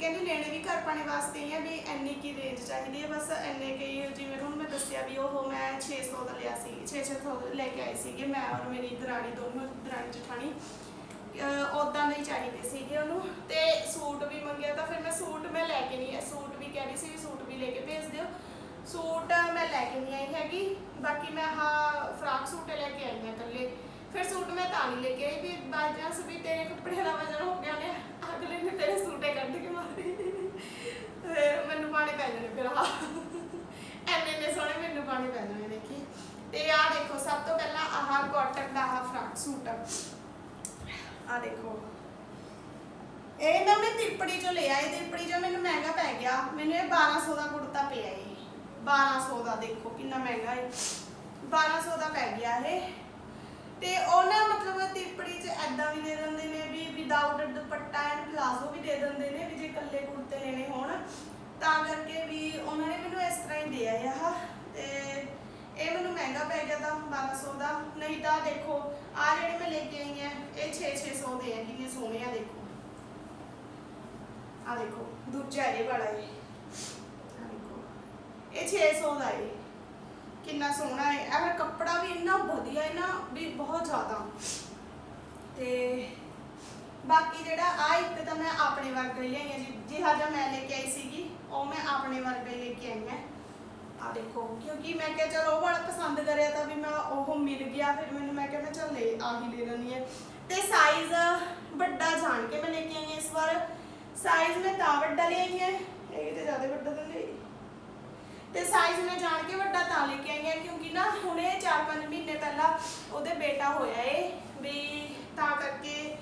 ਕਹਿੰਦੀ ਲੈਣੇ ਵੀ ਘਰ ਪਾਣੇ ਵਾਸਤੇ ਹੀ ਆ ਵੀ ਇੰਨੀ ਕੀ ਰੇਂਜ ਚਾਹੀਦੀ ਹੈ ਬਸ ਇੰਨੇ ਕੀ ਜਿਵੇਂ ਹੁਣ ਮੈਂ ਦੱਸਿਆ ਵੀ ਉਹ ਮੈਂ 600 ਦਾ ਲਿਆ ਸੀ 600 ਲੈ ਕੇ ਆਈ ਸੀਗੇ ਮੈਂ ਔਰ ਮੇਰੀ ਦਰਾਣੀ, ਦੋਨੋਂ ਦਰਾਣੀ ਜਠਾਣੀ। ਉਦਾਂ ਦੇ ਹੀ ਚਾਹੀਦੇ ਸੀਗੇ ਉਹਨੂੰ ਤੇ ਸੂਟ ਵੀ ਮੰਗਿਆ ਤਾਂ ਫਿਰ ਮੈਂ ਸੂਟ ਮੈਂ ਲੈ ਕੇ ਨਹੀਂ ਆਈ ਸੂਟ ਵੀ ਕਹਿ ਰਹੀ ਸੀ ਵੀ ਸੂਟ ਵੀ ਲੈ ਕੇ ਭੇਜ ਦਿਓ। ਸੂਟ ਮੈਂ ਲੈ ਕੇ ਨਹੀਂ ਆਈ ਹੈਗੀ, ਬਾਕੀ ਮੈਂ ਹਾਂ ਫਰਾਕ ਸੂਟ ਲੈ ਕੇ ਆਈ ਹਾਂ ਇਕੱਲੇ। ਫਿਰ ਸੂਟ ਮੈਂ ਤਾਂ ਨਹੀਂ ਲੈ ਕੇ ਆਈ ਵੀ ਬਾਈ ਵੀ ਤੇਰੇ ਕੱਪੜੇ ਦਾ ਵਜਨ ਹੋ ਗਿਆ ਨੇ, ਅਗਲੇ ਨੇ ਤੇਰੇ ਸੂਟੇ ਕੱਢ ਕੇ ਮਾਰੇ। ਮੈਨੂੰ ਪਾਣੇ ਪੈ ਜਾਣੇ ਫਿਰ ਆਹ। ਐਨੇ ਨੇ ਸੋਹਣੇ ਮੈਨੂੰ ਪਾਣੇ ਪੈ ਜਾਣੇ ਦੇਖੀ। ਤੇ ਆਹ ਦੇਖੋ, ਸਭ ਤੋਂ ਪਹਿਲਾਂ ਆਹ ਕਾਟਨ ਦਾ ਆਹ ਫਰਾਕ ਸੂਟ। ਆ ਦੇਖੋ। ਇਹ ਨਾ ਮੈਂ ਤਿਰਪੜੀ ਚੋਂ ਲਿਆ ਇਹ ਤਿਰਪੜੀ ਚੋਂ ਮੈਨੂੰ ਮਹਿੰਗਾ ਪੈ ਗਿਆ। ਮੈਨੂੰ ਇਹ 1200 ਦਾ ਕੁੜਤਾ ਪਿਆ ਇਹ 1200 ਦਾ ਦੇਖੋ ਕਿੰਨਾ ਮਹਿੰਗਾ ਹੈ 1200 ਦਾ ਪੈ ਗਿਆ ਇਹ। ਤੇ ਉਹ ਨਾ ਮਤਲਬ ਤਿਰਪੜੀ ਚ ਐਦਾਂ ਵੀ ਦੇ ਦਿੰਦੇ ਨੇ ਵੀ ਵਿਦਆਊਟ ਦੁਪੱਟਾ ਐਂਡ ਪਲਾਜ਼ੋ ਵੀ ਦੇ ਦਿੰਦੇ ਨੇ ਵੀ ਜੇ ਇਕੱਲੇ ਕੁੜਤੇ ਲੈਣੇ ਹੋਣ, ਤਾਂ ਕਰਕੇ ਵੀ ਉਹਨਾਂ ਨੇ ਮੈਨੂੰ ਇਸ ਤਰ੍ਹਾਂ ਹੀ ਦੇ ਆਇਆ ਤੇ ਇਹ ਮੈਨੂੰ ਮਹਿੰਗਾ ਪੈ ਗਿਆ ਤਾਂ 1200 ਦਾ, ਨਹੀਂ ਤਾਂ ਦੇਖੋ ਆ ਜਿਹੜੇ ਮੈਂ ਲੈ ਕੇ ਆਈ ਆ, ਇਹ 6-600 ਦੇ ਆ, ਕਿੰਨੇ ਸੋਹਣੇ ਆ ਦੇਖੋ। ਆ ਦੇਖੋ, ਦੂਜਾ ਇਹ ਵਾਲਾ ਇਹ। ਆ ਦੇਖੋ, ਇਹ 600 ਦਾ ਹੈ ਕਿੰਨਾ ਸੋਹਣਾ ਹੈ। ਇਹ ਕੱਪੜਾ ਵੀ ਇੰਨਾ ਵਧੀਆ ਹੈ ਨਾ, ਵੀ ਬਹੁਤ ਜ਼ਿਆਦਾ। ਤੇ ਬਾਕੀ ਜਿਹੜਾ ਆ ਇੱਕ ਤਾਂ ਮੈਂ ਆਪਣੇ ਵਰਗਾ ਹੀ ਲਿਆਈ ਹਾਂ ਜੀ। ਜਿਹਾ ਜਿਹਾ ਮੈਂ ਲੈ ਕੇ ਆਈ ਸੀਗੀ, ਉਹ ਮੈਂ ਆਪਣੇ ਵਰਗਾ ਹੀ ਲੈ ਕੇ ਆਈ ਹਾਂ। ਆ ਦੇਖੋ, ਕਿਉਂਕਿ ਮੈਂ ਕਿਹਾ ਚਲ ਉਹ ਵਾਲਾ ਪਸੰਦ ਕਰਿਆ ਤਾਂ ਵੀ ਮੈਂ ਉਹ ਮਿਲ ਗਿਆ, ਫਿਰ ਮੈਨੂੰ ਮੈਂ ਕਿਹਾ ਮੈਂ ਚੱਲ ਲੈ, ਆਹੀ ਲੈ ਲੈਣੀ ਹੈ। ਤੇ ਸਾਈਜ਼ ਵੱਡਾ ਜਾਣ ਕੇ ਮੈਂ ਲੈ ਕੇ ਆਈ ਹਾਂ ਇਸ ਵਾਰ। ਸਾਈਜ਼ ਮੈਂ ਤਾਂ ਵੱਡਾ ਲੈ ਆਈ ਹਾਂ। ਇਹ ਤੇ ਜ਼ਿਆਦਾ ਵੱਡਾ ਤਾਂ ਲਈ ਤੇ ਸਾਈਜ਼ ਮੈਂ ਜਾਣ ਕੇ ਵੱਡਾ ਤਾਂ ਲੈ ਕੇ ਆਈ ਹਾਂ, ਕਿਉਂਕਿ ਨਾ ਹੁਣੇ 4-5 ਮਹੀਨੇ ਪਹਿਲਾਂ ਉਹਦੇ ਬੇਟਾ ਹੋਇਆ ਏ, ਵੀ ਤਾਂ ਕਰਕੇ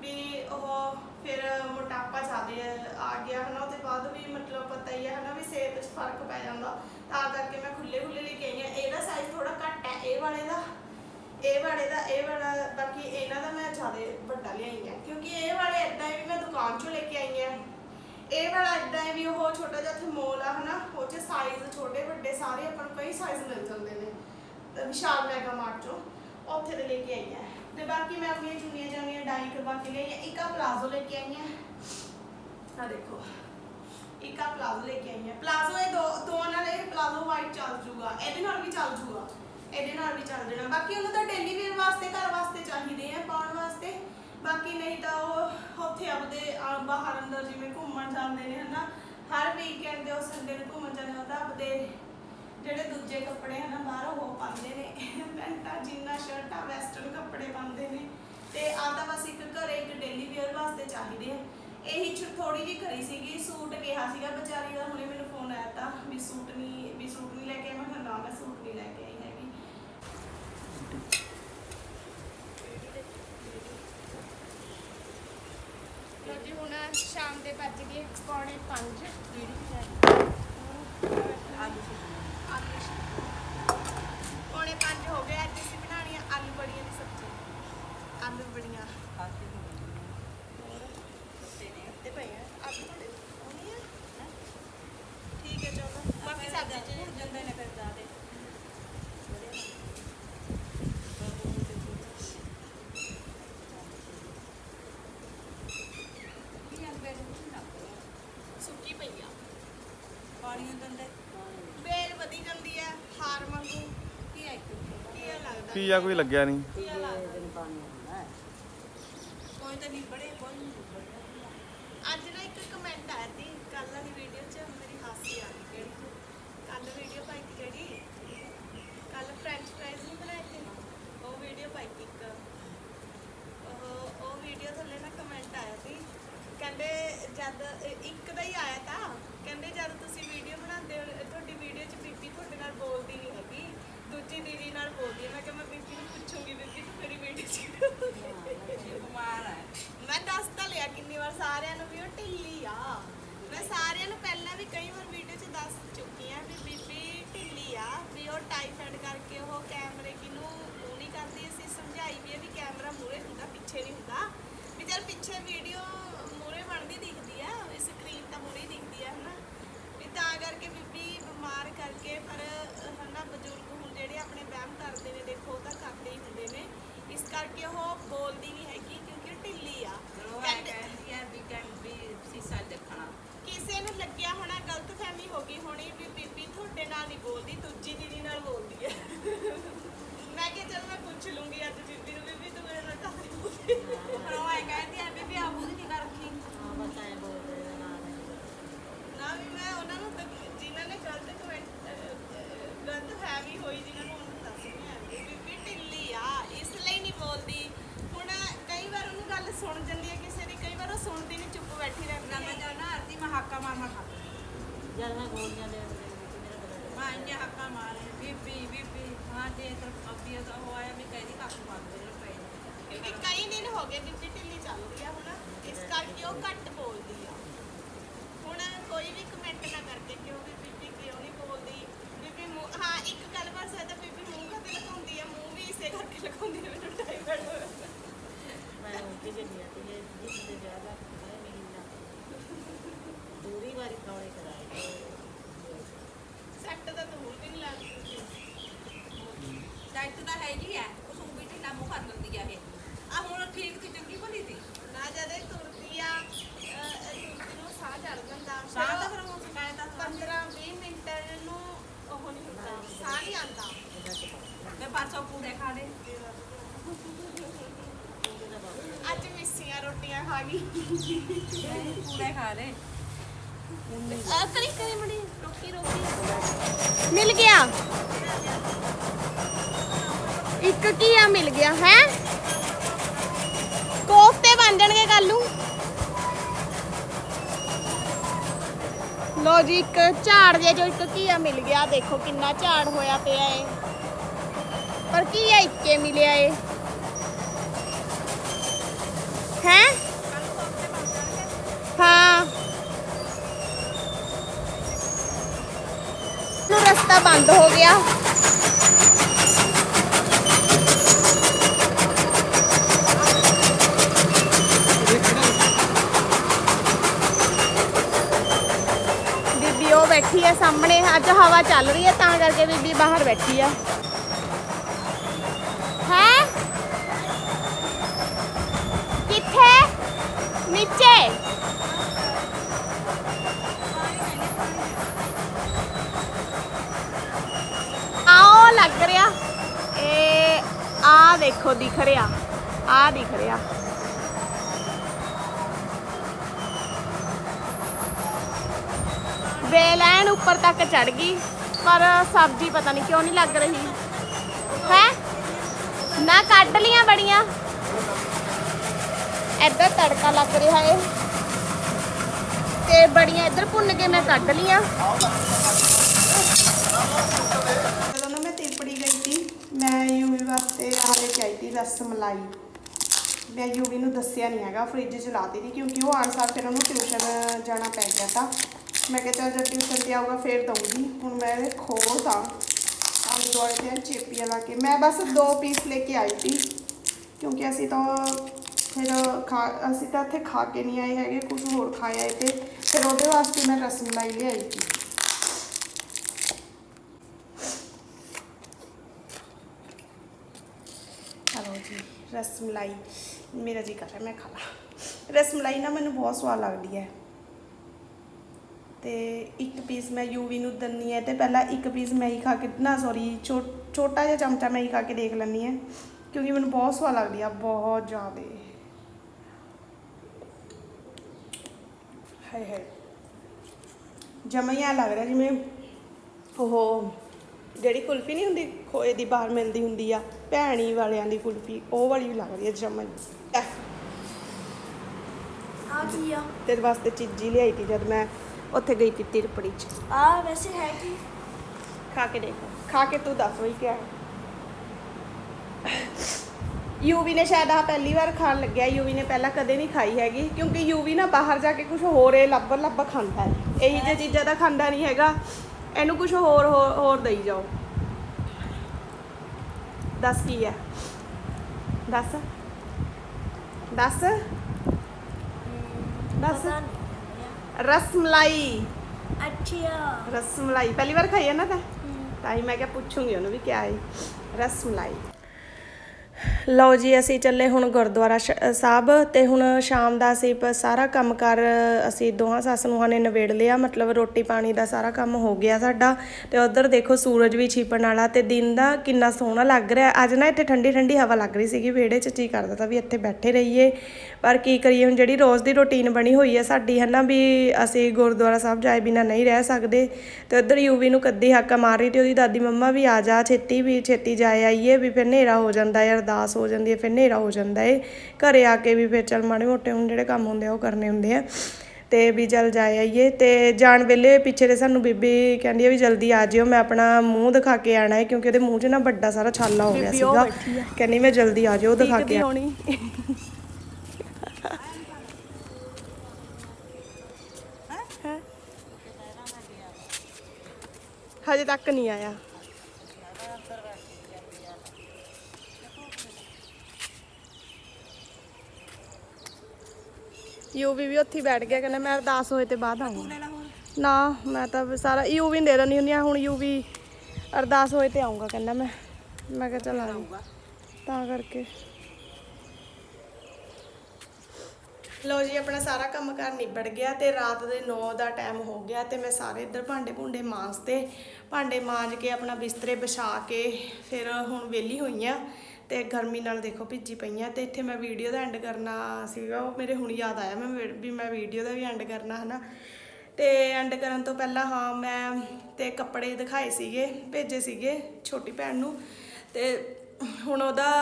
ਵੀ ਉਹ ਫਿਰ ਮੋਟਾਪਾ ਜ਼ਿਆਦਾ ਆ ਗਿਆ ਹਨਾ, ਉਹਦੇ ਬਾਅਦ ਵੀ ਮਤਲਬ ਪਤਾ ਹੀ ਹੈ ਹਨਾ ਵੀ ਸਿਹਤ 'ਚ ਫ਼ਰਕ ਪੈ ਜਾਂਦਾ। ਤਾਂ ਕਰਕੇ ਮੈਂ ਖੁੱਲੇ ਖੁੱਲੇ ਲੈ ਕੇ ਆਈ ਹਾਂ। ਇਹਦਾ ਸਾਈਜ਼ ਥੋੜਾ ਘੱਟ ਹੈ ਇਹ ਵਾਲੇ ਦਾ, ਇਹ ਵਾਲੇ ਦਾ, ਇਹ ਵਾਲਾ, ਬਾਕੀ ਇਹਨਾਂ ਦਾ ਮੈਂ ਜ਼ਿਆਦਾ ਵੱਡਾ ਲਿਆਈ ਹਾਂ ਕਿਉਂਕਿ ਇਹ ਵਾਲੇ ਇਦਾਂ ਹੀ ਵੀ ਮੈਂ ਦੁਕਾਨ 'ਚੋਂ ਲੈ ਕੇ ਆਈ ਹਾਂ। ਇਹ ਵਾਲਾ ਇਦਾਂ ਹੈ ਵੀ ਉਹ ਛੋਟਾ ਜਿਹਾ ਇੱਥੇ ਆ, ਹਨਾ ਉਹ 'ਚ ਸਾਈਜ਼ ਛੋਟੇ ਵੱਡੇ ਸਾਰੇ ਆਪਾਂ ਨੂੰ ਕਈ ਸਾਈਜ਼ ਮਿਲ ਜਾਂਦੇ ਨੇ। ਵਿਸ਼ਾਲ ਮੈਗਾ ਮਾਰਟ 'ਚੋਂ ਉੱਥੇ ਦੇ ਲੈ ਕੇ ਆਈ ਹਾਂ। ਤੇ ਬਾਕੀ ਮੈਂ ਆਪਣੀਆਂ ਚੁੰਨੀਆਂ ਚਾਨੀਆਂ ਡਾਈ ਕਰਵਾ ਕੇ ਲਈ ਹਾਂ। ਇੱਕ ਆ ਪਲਾਜ਼ੋ ਲੈ ਕੇ ਆਈ ਹਾਂ। ਆ ਦੇਖੋ, ਇੱਕ ਆ ਪਲਾਜ਼ੋ ਲੈ ਕੇ ਆਈ ਹਾਂ। ਪਲਾਜ਼ੋ ਇਹ ਦੋ ਦੋਵਾਂ ਨਾਲ ਇਹ ਪਲਾਜ਼ੋ ਵਾਈਟ ਚੱਲ ਜੂਗਾ। ਇਹਦੇ ਨਾਲ ਵੀ ਚੱਲ ਜੂਗਾ। ਇਹਦੇ ਨਾਲ ਵੀ ਚੱਲ ਜਾਣਾ। ਬਾਕੀ ਉਹਨੂੰ ਤਾਂ ਡੇਲੀ ਵੇਅਰ ਵਾਸਤੇ, ਘਰ ਵਾਸਤੇ ਚਾਹੀਦੇ ਆ, ਪਾਉਣ ਵਾਸਤੇ। ਬਾਕੀ ਨਹੀਂ ਤਾਂ ਉਹ ਉੱਥੇ ਆਪਦੇ ਆ, ਬਾਹਰ ਅੰਦਰ ਜਿਵੇਂ ਘੁੰਮਣ ਜਾਂਦੇ ਨੇ ਹਨਾ ਹਰ ਵੀਕਐਂਡ ਦੇ ਉਹ ਸੰਡੇ ਨੂੰ ਘੁੰਮਣ ਜਾਂਦੇ ਉਹ ਤਾਂ ਆਪਦੇ ਜਿਹੜੇ ਦੂਜੇ ਕੱਪੜੇ ਹਨਾ ਬਾਹਰੋਂ ਉਹ ਪਾਉਂਦੇ ਨੇ। ਪੈਂਟਾਂ ਜੀਨਾਂ ਸ਼ਰਟਾਂ ਵੈਸਟਰਨ ਕੱਪੜੇ ਪਾਉਂਦੇ ਨੇ। ਤੇ ਆ ਤਾਂ ਬਸ ਇੱਕ ਘਰੇ ਇੱਕ ਡੇਲੀ ਵੇਅਰ ਵਾਸਤੇ ਚਾਹੀਦੇ ਆ। ਇਹੀ ਥੋੜੀ ਜਿਹੀ ਕਰੀ ਸੀਗੀ ਸੂਟ ਕਿਹਾ ਸੀਗਾ ਵਿਚਾਰੀ ਦਾ ਹੁਣੇ ਮੈਨੂੰ ਫੋਨ ਆਇਆ ਤਾਂ ਵੀ ਸੂਟ ਨਹੀਂ ਵੀ ਸੂਟ ਨਹੀਂ ਲੈ ਕੇ ਆਇਆ ਮੈਂ ਕਿਹਾ ਨਾ ਮੈਂ ਸੂਟ ਨਹੀਂ ਲੈ ਕੇ ਆਈ ਹੈਗੀ ਲੋ ਹੁਣ ਸ਼ਾਮ ਦੇ ਵੱਜ ਗਏ ਪੌਣੇ 5 ਪੌਣੇ 5 ਹੋ ਗਏ, ਅੱਜ ਅਸੀਂ ਬਣਾਉਣੀ ਆ ਆਲੂ ਬੜੀਆਂ ਦੀ ਸਬਜ਼ੀ। ਆਲੂ ਬੜੀਆਂ। ਤੇ ਪਈ ਆ। ਆਲੂ ਬੜੇ ਠੀਕ ਹੈ, ਚਲੋ। ਬਾਕੀ ਸਬਜ਼ੀ ਚ ਜਾਂਦੇ ਨੇ ਫਿਰ ਜਾਦੇ ਸੁੱਕੀ ਪਈ ਆ ਪਾਣੀ ਦਿੰਦੇ ਬੇਲ ਵਧੀ ਜਾਂਦੀ ਆ ਹਾਰ ਵਾਂਗੂ ਕੀ ਆ ਕੀ ਲੱਗਦਾ ਕੋਈ ਲੱਗਿਆ ਨਹੀਂ? ਕੋਈ ਤਾਂ ਨਹੀਂ ਪੜੇ ਕੋਈ ਨਹੀਂ ਅੱਜ ਨਾ ਇੱਕ ਕਮੈਂਟ ਆਇਆ ਸੀ ਕੱਲ ਵਾਲੀ ਵੀਡੀਓ 'ਚ ਮੇਰੀ ਹਾਸੀ ਆ ਗਈ ਕਿਹੜੀ ਕੱਲ ਵੀਡੀਓ ਪਾਈ ਸੀ, ਜਿਹੜੀ ਕੱਲ ਫ੍ਰੈਂਚ ਫ੍ਰਾਈਜ਼ ਨਹੀਂ ਬਣਾਏ ਸੀ ਉਹ ਵੀਡੀਓ ਪਾਈ ਸੀ ਇੱਕ। ਉਹ ਉਹ ਵੀਡੀਓ ਥੱਲੇ ਨਾ ਕਮੈਂਟ ਆਇਆ ਸੀ, ਕਹਿੰਦੇ ਜਦ ਇ- ਇੱਕ ਦਾ ਹੀ ਆਇਆ ਤਾਂ, ਕਹਿੰਦੇ ਜਦ ਤੁਸੀਂ ਵੀਡੀਓ ਬਣਾਉਂਦੇ ਹੋ, ਤੁਹਾਡੀ ਵੀਡੀਓ 'ਚ ਬੀਬੀ ਤੁਹਾਡੇ ਨਾਲ ਬੋਲਦੀ ਨਹੀਂ ਹੈਗੀ। ਦੂਜੀ ਦੀਦੀ ਨਾਲ ਬੋਲਦੀ ਹੈ ਮੈਂ ਕਿਹਾ ਮੈਂ ਬੀਬੀ ਨੂੰ ਪੁੱਛੂੰਗੀ ਬੀਬੀ ਤੂੰ ਮੇਰੀ ਵੀਡੀਓ 'ਚ ਬਿਮਾਰ ਹੈ ਮੈਂ ਦੱਸ ਤਾਂ ਲਿਆ ਕਿੰਨੀ ਵਾਰ ਸਾਰਿਆਂ ਨੂੰ ਵੀ ਉਹ ਢਿੱਲੀ ਆ। ਮੈਂ ਸਾਰਿਆਂ ਨੂੰ ਪਹਿਲਾਂ ਵੀ ਕਈ ਵਾਰ ਵੀਡੀਓ 'ਚ ਦੱਸ ਚੁੱਕੀ ਆ ਵੀ ਬੀਬੀ ਢਿੱਲੀ ਆ ਵੀ ਉਹ ਟਾਈਫਾਈਡ ਕਰਕੇ ਉਹ ਕੈਮਰੇ ਕਿਨੂੰ ਉਹ ਨਹੀਂ ਕਰਦੀ ਅਸੀਂ ਸਮਝਾਈ ਵੀ ਇਹ ਵੀ ਕੈਮਰਾ ਮੂਰੇ ਹੁੰਦਾ ਪਿੱਛੇ ਨਹੀਂ ਹੁੰਦਾ। ਵੀ ਜਦ ਪਿੱਛੇ ਵੀਡੀਓ ਮੂਰੇ ਬਣਦੀ ਦਿਖਦੀ ਆ ਸਕਰੀਨ ਤਾਂ ਮੂਰੇ ਹੀ ਦਿਖਦੀ ਆ ਹਨਾ ਵੀ ਤਾਂ ਕਰਕੇ ਬੀਬੀ ਬਿਮਾਰ ਕਰਕੇ ਪਰ ਹਨਾ ਬਜ਼ੁਰਗ ਹੁਣ ਜਿਹੜੇ ਆਪਣੇ ਵਹਿਮ ਕਰਦੇ ਨੇ ਦੇਖੋ ਉਹ ਤਾਂ ਕਰਦੇ ਹੀ ਹੁੰਦੇ ਨੇ ਇਸ ਕਰਕੇ ਉਹ ਬੋਲਦੀ ਨਹੀਂ ਹੈਗੀ ਕਿਉਂਕਿ ਉਹ ਢਿੱਲੀ ਆ ਚਲੋ ਐ ਕਹਿੰਦੇ- ਕਹਿੰਦੀ ਹੈ ਵੀ ਕਹਿੰ ਵੀ ਸੀਸਾ ਦੇਖਣਾ ਕਿਸੇ ਨੂੰ ਲੱਗਿਆ ਹੋਣਾ ਗਲਤ ਫਹਿਮੀ ਹੋ ਗਈ ਹੋਣੀ ਵੀ ਬੀਬੀ ਤੁਹਾਡੇ ਨਾਲ ਨਹੀਂ ਬੋਲਦੀ ਦੂਜੀ ਦੀਦੀ ਨਾਲ ਬੋਲਦੀ ਹੈ ਮੈਂ ਕਿਹਾ ਚਲ ਮੈਂ ਪੁੱਛ ਲੂੰਗੀ ਅੱਜ ਬੀਬੀ ਨੂੰ ਬੀਬੀ ਤੂੰ ਮੇਰੇ ਨਾਲ ਕਾਹਦੀ ਬੋਲਦੀ ਪਰ ਉਹ ਐ ਕਹਿੰਦੀ ਹੈ ਵੀ ਵੀ ਆਪ ਉਹਦੀ ਨਹੀਂ ਕਰ ਰੱਖੀ ਨਾ ਵੀ ਮੈਂ ਉਹਨਾਂ ਨੂੰ ਤਾਂ- ਜਿਨ੍ਹਾਂ ਨੇ ਗਲਤ ਕਮੈਂਟ ਗਲਤ ਫਹਿਮੀ ਹੋਈ ਜਿਨ੍ਹਾਂ ਨੂੰ ਉਹਨਾਂ ਨੂੰ ਦੱਸ ਰਹੀ ਹਾਂ ਵੀ ਬੀਬੀ ਢਿੱਲੀ ਆ ਇਸ ਲਈ ਨਹੀਂ ਬੋਲਦੀ ਹੁਣ ਕਈ ਵਾਰ ਉਹਨੂੰ ਗੱਲ ਸੁਣ ਜਾਂਦੀ ਹੈ ਕਿਸੇ ਦੀ ਕਈ ਵਾਰ ਉਹ ਸੁਣਦੀ ਨਹੀਂ ਚੁੱਪ ਬੈਠੀ ਨਾ ਰਹਿੰਦੀ ਮੈਂ ਹੈ ਜਾਣਾ ਆਰਤੀ ਮੈਂ ਹਾਕਾ ਮਾਰ ਮਾਰ ਖਾ ਮੈਂ ਇੰਨੇ ਹਾਕਾ ਮਾਰੇ ਬੀਬੀ ਬੀਬੀ ਹਾਂ ਜੇ ਤਾਂ ਅੱਬੀ ਦਾ ਉਹ ਆਇਆ ਵੀ ਕਹਿੰਦੀ ਕੱਖ ਮਾਰ ਦੇ ਲੋ ਪਏ ਕਿਉਂਕਿ ਕਈ ਦਿਨ ਹੋ ਗਏ ਬੀਬੀ ਢਿੱਲੀ ਚੱਲ ਰਹੀ ਆ ਹੁਣ ਇਸ ਕਰਕੇ ਉਹ ਘੱਟ ਬੋਲਦੀ ਆ ਹੁਣ ਕੋਈ ਵੀ ਕਮੈਂਟ ਨਾ ਕਰਕੇ ਕਿਉਂ ਵੀ ਬੀਬੀ ਕਿਉਂ ਨਹੀਂ ਬੋਲਦੀ ਬੀਬੀ ਮੂੰਹ ਹਾਂ ਇੱਕ ਗੱਲ ਬਸ ਹੈ ਤਾਂ ਬੀਬੀ ਮੂੰਹ ਕਦੇ ਲਗਾਉਂਦੀ ਆ ਮੂੰਹ ਵੀ ਇਸੇ ਕਰਕੇ ਲਗਾਉਂਦੀ ਆ ਮੈਨੂੰ ਟਾਈਫਾਇਡ ਹੋਇਆ ਸੈੱਟ ਤਾਂ ਤੂੰ ਵੀ ਨਹੀਂ ਲੱਗਦੀ ਡਾਈਟ ਤਾਂ ਹੈਗੀ ਹੈ ਉਹ ਸੂ ਵੀ ਢਿੱਲਾ ਮੂੰਹ ਕਰ ਦਿੰਦੀ ਆ ਇਹ। ਆ ਹੁਣ ਠੀਕ ਸੀ ਚੰਗੀ ਭਲੀ ਸੀ। ਨਾ ਜਦੇ ਤੁਰਦੀ ਆ ਅਹ, ਤੁਰਦੀ ਨੂੰ ਸਾਹ ਚੜ ਜਾਂਦਾ। ਸਾਹ ਤਾਂ ਫਿਰ ਹੁਣ ਸ਼ਿਕਾਇਤ ਆ 15 20 ਮਿੰਟ ਨੂੰ ਉਹ ਨਹੀਂ ਹੁੰਦਾ ਸਾਹ ਨਹੀਂ ਆਉਂਦਾ। ਮੈਂ ਪਰਸੋਂ ਪੂੜੇ ਖਾ ਲਏ। ਅੱਜ ਮਿੱਸੀਆਂ ਰੋਟੀਆਂ ਖਾ ਗਈ ਪੂੜੇ ਖਾ ਲਏ। ਆ ਕਰੀ ਕਰੀ ਮੜੀ ਰੋਕੀ ਰੋਕੀ ਮਿਲ ਗਿਆ। ਇੱਕ ਕੀ ਆ, ਮਿਲ ਗਿਆ, ਹੈ? ਕੋਫਤੇ ਬਣ ਜਾਣਗੇ ਕੱਲ। ਨੂੰ ਲੋ ਜੀ, ਇੱਕ ਝਾੜ ਜੇ ਜੋ ਇੱਕ ਘੀਆ ਮਿਲ ਗਿਆ। ਦੇਖੋ ਕਿੰਨਾ ਝਾੜ ਹੋਇਆ ਪਿਆ ਏ। ਪਰ ਘੀਆ ਇੱਕੇ ਮਿਲਿਆ ਏ। ਹੈ ਨੂੰ ਰਸਤਾ ਬੰਦ ਹੋ ਗਿਆ ਬੀਬੀ ਉਹ ਬੈਠੀ ਹੈ ਸਾਹਮਣੇ ਅੱਜ ਹਵਾ ਚੱਲ ਰਹੀ ਹੈ ਤਾਂ ਕਰਕੇ ਬੀਬੀ ਬਾਹਰ ਬੈਠੀ ਆ ਆ ਦੇਖੋ, ਦਿਖ ਰਿਹਾ। ਆ ਦਿਖ ਰਿਹਾ। ਬੇਲੈਨ ਉੱਪਰ ਤੱਕ ਚੜ ਗਈ, ਪਰ ਸਬਜ਼ੀ ਪਤਾ ਨਹੀਂ ਕਿਉਂ ਨਹੀਂ ਲੱਗ ਰਹੀ। ਹੈ? ਨਾ ਕੱਢ ਲੀਆਂ ਬੜੀਆਂ। ਇੱਧਰ ਤੜਕਾ ਲੱਗ ਰਿਹਾ ਏ। ਤੇ ਬੜੀਆਂ ਇੱਧਰ ਭੁੰਨ ਕੇ ਮੈਂ ਕੱਢ ਲੀਆਂ। ਮੈਂ ਯੂਵੀ ਵਾਸਤੇ ਆ ਲੈ ਆਈ ਸੀ ਰਸ ਮਲਾਈ। ਮੈਂ ਯੂਵੀ ਨੂੰ ਦੱਸਿਆ ਨਹੀਂ ਹੈਗਾ ਫ੍ਰਿਜ 'ਚ ਲਾਤੀ ਸੀ ਕਿਉਂਕਿ ਉਹ ਆਉਣ ਸਾਰ ਫਿਰ ਉਹਨੂੰ ਟਿਊਸ਼ਨ ਜਾਣਾ ਪੈ ਗਿਆ ਤਾਂ। ਮੈਂ ਕਿਹਾ ਚੱਲ ਜਦ ਟਿਊਸ਼ਨ ਤੇ ਆਊਗਾ ਫੇਰ ਦਊਂਗੀ, ਹੁਣ ਮੈਂ ਇਹ ਖੋਲ ਤਾਂ ਆਲੇ ਦੁਆਲੇ ਤੇ ਚੇਪੀਆਂ ਲਾ ਕੇ। ਮੈਂ ਬਸ ਦੋ ਪੀਸ ਲੈ ਕੇ ਆਈ ਸੀ, ਕਿਉਂਕਿ ਅਸੀਂ ਤਾਂ ਫਿਰ ਖਾ, ਅਸੀਂ ਤਾਂ ਇੱਥੇ ਖਾ ਕੇ ਨਹੀਂ ਆਏ ਹੈਗੇ ਕੁਝ ਹੋਰ ਖਾਇਆ ਆਏ ਤੇ ਫਿਰ ਉਹਦੇ ਵਾਸਤੇ ਮੈਂ ਰਸ ਮਲਾਈ ਲਿਆਈ ਸੀ। ਰਸ ਮਲਾਈ ਮੇਰਾ ਜੀ ਕਰ ਰਿਹਾ, ਮੈਂ ਖਾ ਲਾਂ। ਰਸ ਮਲਾਈ ਨਾ ਮੈਨੂੰ ਬਹੁਤ ਸਵਾਦ ਲੱਗਦੀ ਹੈ। ਤੇ ਇੱਕ ਪੀਸ ਮੈਂ ਯੂਵੀ ਨੂੰ ਦਿੰਨੀ ਹੈ, ਤੇ ਪਹਿਲਾਂ ਇੱਕ ਪੀਸ ਮੈਂ ਹੀ ਖਾ ਕੇ, ਨਾ ਸੌਰੀ ਛੋਟਾ ਜਿਹਾ ਚਮਚਾ ਮੈਂ ਹੀ ਖਾ ਕੇ ਦੇਖ ਲੈਂਦੀ ਹੈ, ਕਿਉਂਕਿ ਮੈਨੂੰ ਬਹੁਤ ਸਵਾਦ ਲੱਗਦੀ ਆ, ਬਹੁਤ ਜ਼ਿਆਦਾ। ਹਾਏ ਹਾਏ। ਜਮਈਆ ਲੱਗ ਰਿਹਾ ਜਿਵੇਂ ਉਹ ਜਿਹੜੀ ਕੁਲਫੀ ਨਹੀਂ ਹੁੰਦੀ ਖੋਏ ਦੀ ਬਾਹਰ ਮਿਲਦੀ ਹੁੰਦੀ ਆ ਭੈਣੀ ਵਾਲਿਆਂ ਦੀ ਕੁਲਫੀ ਉਹ ਵਾਲੀ ਵੀ ਲੱਗ ਰਹੀ ਹੈ ਜਮਈ ਆ ਕੀ ਆ? ਤੇਰੇ ਵਾਸਤੇ ਚੀਜ਼ੀ ਲਿਆਈ ਤੀ ਜਦ ਮੈਂ ਉੱਥੇ ਗਈ ਤੀ ਤਿਰਪੜੀ ਚ। ਆ ਵੈਸੇ ਹੈ ਕੀ? ਖਾ ਕੇ ਦੇਖ। ਖਾ ਕੇ ਤੂੰ ਦੱਸ ਵਈ ਕਿਆ ਹੈ। ਯੂਵੀ ਨੇ ਸ਼ਾਇਦ ਆ ਪਹਿਲੀ ਵਾਰ ਖਾਣ ਲੱਗਿਆ ਯੂਵੀ ਨੇ ਪਹਿਲਾਂ ਕਦੇ ਨਹੀਂ ਖਾਈ ਹੈਗੀ ਕਿਉਂਕਿ ਯੂਵੀ ਨਾ ਬਾਹਰ ਜਾ ਕੇ ਕੁਝ ਹੋਰ ਇਹ ਲੱਭ ਲੱਭ ਖਾਂਦਾ ਹੈ। ਇਹੀ ਜਿਹੀ ਚੀਜ਼ਾਂ ਤਾਂ ਖਾਂਦਾ ਨਹੀਂ ਹੈਗਾ ਇਹਨੂੰ ਕੁਝ ਹੋਰ ਹੋਰ ਹੋਰ ਦੇਈ ਜਾਓ। ਦੱਸ ਕੀ ਹੈ ਦੱਸ ਦੱਸ ਦੱਸ ਪਤਾ ਨਹੀਂ ਰਸ ਮਲਾਈ ਅੱਛਾ ਰਸ ਮਲਾਈ ਪਹਿਲੀ ਵਾਰ ਖਾਈ ਹੈ ਨਾ ਤਾਂ ਤਾਂ ਹੀ ਮੈਂ ਕਿਹਾ ਪੁੱਛੂੰਗੀ ਉਹਨੂੰ ਵੀ ਕਿਆ ਹੈ ਰਸ ਮਲਾਈ ਲਓ ਜੀ, ਅਸੀਂ ਚੱਲੇ ਹੁਣ ਗੁਰਦੁਆਰਾ ਸ਼- ਸਾਹਿਬ ਤੇ ਹੁਣ ਸ਼ਾਮ ਦਾ ਅਸੀਂ ਪ- ਸਾਰਾ ਕੰਮ ਕਰ ਅਸੀਂ ਦੋਹਾਂ ਸੱਸ ਨੂੰਹਾਂ ਨੇ ਨਿਬੇੜ ਲਿਆ। ਮਤਲਬ ਰੋਟੀ ਪਾਣੀ ਦਾ ਸਾਰਾ ਕੰਮ ਹੋ ਗਿਆ ਸਾਡਾ। ਤੇ ਉਧਰ ਦੇਖੋ ਸੂਰਜ ਵੀ ਛਿਪਣ ਵਾਲਾ ਤੇ ਦਿਨ ਦਾ ਕਿੰਨਾ ਸੋਹਣਾ ਲੱਗ ਰਿਹਾ। ਅੱਜ ਨਾ ਇੱਥੇ ਠੰਡੀ ਠੰਡੀ ਹਵਾ ਲੱਗ ਰਹੀ ਸੀਗੀ, ਵਿਹੜੇ 'ਚ ਜੀ ਕਰਦਾ ਤਾਂ ਵੀ ਇੱਥੇ ਬੈਠੇ ਰਹੀਏ। ਪਰ ਕੀ ਕਰੀਏ ਹੁਣ ਜਿਹੜੀ ਰੋਜ਼ ਦੀ ਰੁਟੀਨ ਬਣੀ ਹੋਈ ਹੈ ਸਾਡੀ ਹੈ ਨਾ ਵੀ ਅਸੀਂ ਗੁਰਦੁਆਰਾ ਸਾਹਿਬ ਜਾਏ ਬਿਨਾ ਨਹੀਂ ਰਹਿ ਸਕਦੇ ਤੇ ਉਧਰ ਯੂਵੀ ਨੂੰ ਕੱਦੀ ਹਾਕਾ ਮਾਰ ਰਹੀ ਤੇ ਉਹਦੀ ਦਾਦੀ ਮੰਮਾ ਵੀ ਆ ਜਾ ਛੇਤੀ ਵੀ ਛੇਤੀ ਜਾਏ ਆਈਏ ਵੀ ਫਿਰ ਹਨੇਰਾ ਹੋ ਜਾਂਦਾ ਹੈ ਅਰਦਾਸ ਹੋ ਜਾਂਦੀ ਹੈ ਫਿਰ ਹਨੇਰਾ ਹੋ ਜਾਂਦਾ ਹੈ ਘਰੇ ਆ ਕੇ ਵੀ ਫਿਰ ਚੱਲ ਮਾੜੇ ਮੋਟੇ ਹੁਣ ਜਿਹੜੇ ਕੰਮ ਹੁੰਦੇ ਆ ਉਹ ਕਰਨੇ ਹੁੰਦੇ ਆ ਤੇ ਵੀ ਚੱਲ ਜਾਏ ਆਈਏ। ਤੇ ਜਾਣ ਵੇਲੇ ਪਿੱਛੇ ਦੇ ਸਾਨੂੰ ਬੀਬੀ ਕਹਿੰਦੀ ਆ ਵੀ ਜਲਦੀ ਆ ਜਿਓ ਮੈਂ ਆਪਣਾ ਮੂੰਹ ਦਿਖਾ ਕੇ ਆਣਾ ਹੈ ਕਿਉਂਕਿ ਉਹਦੇ ਮੂੰਹ 'ਚ ਨਾ ਵੱਡਾ ਸਾਰਾ ਛਾਲਾ ਹੋ ਗਿਆ ਸੀਗਾ। ਕਹਿੰਦੀ ਮੈਂ ਜਲਦੀ ਆ ਜਿਓ ਦਿਖਾ ਕੇ ਆਉਣੀ ਹਜੇ ਤੱਕ ਨਹੀਂ ਆਇਆ। ਯੂਵੀ ਵੀ ਉੱਥੇ ਹੀ ਬੈਠ ਗਿਆ, ਕਹਿੰਦਾ ਮੈਂ ਅਰਦਾਸ ਹੋਏ ਤੇ ਬਾਅਦ ਆਉਂਗਾ ਨਾ, ਮੈਂ ਤਾਂ ਵੀ ਸਾਰਾ ਯੂਵੀ ਨੂੰ ਦੇ ਦਿੰਦੀ ਹੁੰਦੀ ਆ, ਹੁਣ ਯੂਵੀ ਅਰਦਾਸ ਹੋਏ ਤੇ ਆਉਂਗਾ ਕਹਿੰਦਾ ਮੈਂ। ਮੈਂ ਕਿਹਾ ਚੱਲ ਆ ਤਾਂ ਕਰਕੇ। ਲੋ ਜੀ, ਆਪਣਾ ਸਾਰਾ ਕੰਮ ਕਾਰ ਨਿਬੜ ਗਿਆ ਤੇ ਰਾਤ ਦੇ 9 ਦਾ ਟਾਈਮ ਹੋ ਗਿਆ ਤੇ ਮੈਂ ਸਾਰੇ ਇੱਧਰ ਭਾਂਡੇ ਭੁੰਡੇ ਮਾਂਜਤੇ ਭਾਂਡੇ ਮਾਂਜ ਕੇ ਆਪਣਾ ਬਿਸਤਰੇ ਵਿਛਾ ਕੇ ਫਿਰ ਹੁਣ ਵਿਹਲੀ ਹੋਈ ਆ ਤੇ ਗਰਮੀ ਨਾਲ ਦੇਖੋ ਭਿੱਜੀ ਪਈਆਂ ਤੇ ਇੱਥੇ ਮੈਂ ਵੀਡੀਓ ਦਾ ਐਂਡ ਕਰਨਾ ਸੀਗਾ, ਉਹ ਮੇਰੇ ਹੁਣ ਯਾਦ ਆਇਆ ਮੈਂ ਵੀ- ਵੀ ਮੈਂ ਵੀਡੀਓ ਦਾ ਵੀ ਐਂਡ ਕਰਨਾ ਹਨਾ। ਤੇ ਐਂਡ ਕਰਨ ਤੋਂ ਪਹਿਲਾਂ ਹਾਂ, ਮੈਂ ਤੇ ਕੱਪੜੇ ਦਿਖਾਏ ਸੀਗੇ, ਭੇਜੇ ਸੀਗੇ ਛੋਟੀ ਭੈਣ ਨੂੰ ਤੇ ਹੁਣ ਉਹਦਾ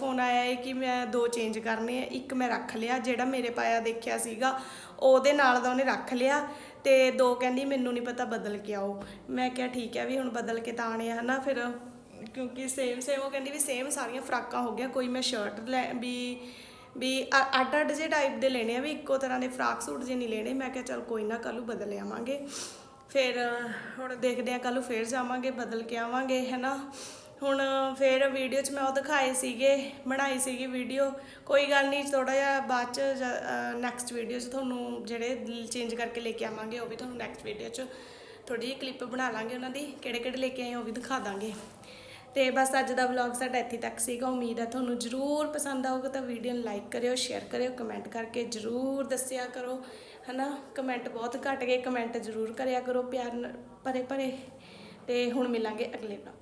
ਫੋਨ ਆਇਆ ਹੈ ਕਿ ਮੈਂ ਦੋ ਚੇਂਜ ਕਰਨੇ ਆ। ਇੱਕ ਮੈਂ ਰੱਖ ਲਿਆ, ਜਿਹੜਾ ਮੇਰੇ ਪਾਇਆ ਦੇਖਿਆ ਸੀਗਾ, ਉਹਦੇ ਨਾਲ ਦਾ ਉਹਨੇ ਰੱਖ ਲਿਆ ਤੇ ਦੋ ਕਹਿੰਦੀ ਮੈਨੂੰ ਨਹੀਂ ਪਤਾ ਬਦਲ ਕੇ ਆਓ। ਮੈਂ ਕਿਹਾ ਠੀਕ ਹੈ ਵੀ ਹੁਣ ਬਦਲ ਕੇ ਤਾਂ ਆਣੇ ਆ, ਹਨਾ, ਫਿਰ ਕਿਉਂਕਿ ਸੇਮ ਸੇਮ ਉਹ ਕਹਿੰਦੀ ਵੀ ਸੇਮ ਸਾਰੀਆਂ ਫਰਾਕਾਂ ਹੋ ਗਿਆ ਕੋਈ ਮੈਂ ਸ਼ਰਟ ਲੈ, ਵੀ ਵੀ ਅ- ਅੱਡ ਅੱਡ ਜੇ ਟਾਈਪ ਦੇ ਲੈਣੇ ਆ, ਵੀ ਇੱਕੋ ਤਰ੍ਹਾਂ ਦੇ ਫਰਾਕ ਸੂਟ ਜੇ ਨਹੀਂ ਲੈਣੇ। ਮੈਂ ਕਿਹਾ ਚਲ ਕੋਈ ਨਾ, ਕੱਲ੍ਹ ਨੂੰ ਬਦਲ ਆਵਾਂਗੇ। ਫਿਰ ਹੁਣ ਦੇਖਦੇ ਆ, ਕੱਲ੍ਹ ਨੂੰ ਫੇਰ ਜਾਵਾਂਗੇ, ਬਦਲ ਕੇ ਆਵਾਂਗੇ, ਹੈਨਾ। ਹੁਣ ਫਿਰ ਵੀਡੀਓ 'ਚ ਮੈਂ ਉਹ ਦਿਖਾਏ ਸੀਗੇ, ਬਣਾਈ ਸੀਗੀ ਵੀਡੀਓ ਕੋਈ ਗੱਲ ਨਹੀਂ ਥੋੜਾ ਜਿਹਾ ਬਾਅਦ 'ਚ ਨੈਕਸਟ ਵੀਡੀਓ 'ਚ ਤੁਹਾਨੂੰ ਜਿਹੜੇ ਚੇਂਜ ਕਰਕੇ ਲੈ ਕੇ ਆਵਾਂਗੇ, ਉਹ ਵੀ ਤੁਹਾਨੂੰ ਨੈਕਸਟ ਵੀਡੀਓ 'ਚ ਥੋੜੀ ਜਿਹੀ ਕਲਿੱਪ ਬਣਾ ਲਾਂਗੇ ਉਹਨਾਂ ਦੀ, ਕਿਹੜੇ ਕਿਹੜੇ ਲੈ ਕੇ ਆਏ ਉਹ ਵੀ ਦਿਖਾ ਦਾਂਗੇ। ਤੇ ਬਸ ਅੱਜ ਦਾ ਵਲੌਗ ਸਾਡਾ ਇੱਥੇ ਤੱਕ ਸੀਗਾ। ਉਮੀਦ ਹੈ ਤੁਹਾਨੂੰ ਜਰੂਰ ਪਸੰਦ ਆਊਗਾ ਤਾਂ ਵੀਡੀਓ ਨੂੰ ਲਾਈਕ ਕਰਿਓ ਸ਼ੇਅਰ ਕਰਿਓ ਕਮੈਂਟ ਕਰਕੇ ਜਰੂਰ ਦੱਸਿਆ ਕਰੋ, ਹਨਾ? ਕਮੈਂਟ ਬਹੁਤ ਘੱਟ ਗਏ ਕਮੈਂਟ ਜਰੂਰ ਕਰਿਆ ਕਰੋ, ਪਿਆਰ ਭਰੇ ਭਰੇ ਤੇ ਹੁਣ ਮਿਲਾਂਗੇ ਅਗਲੇ ਵਲੌਗ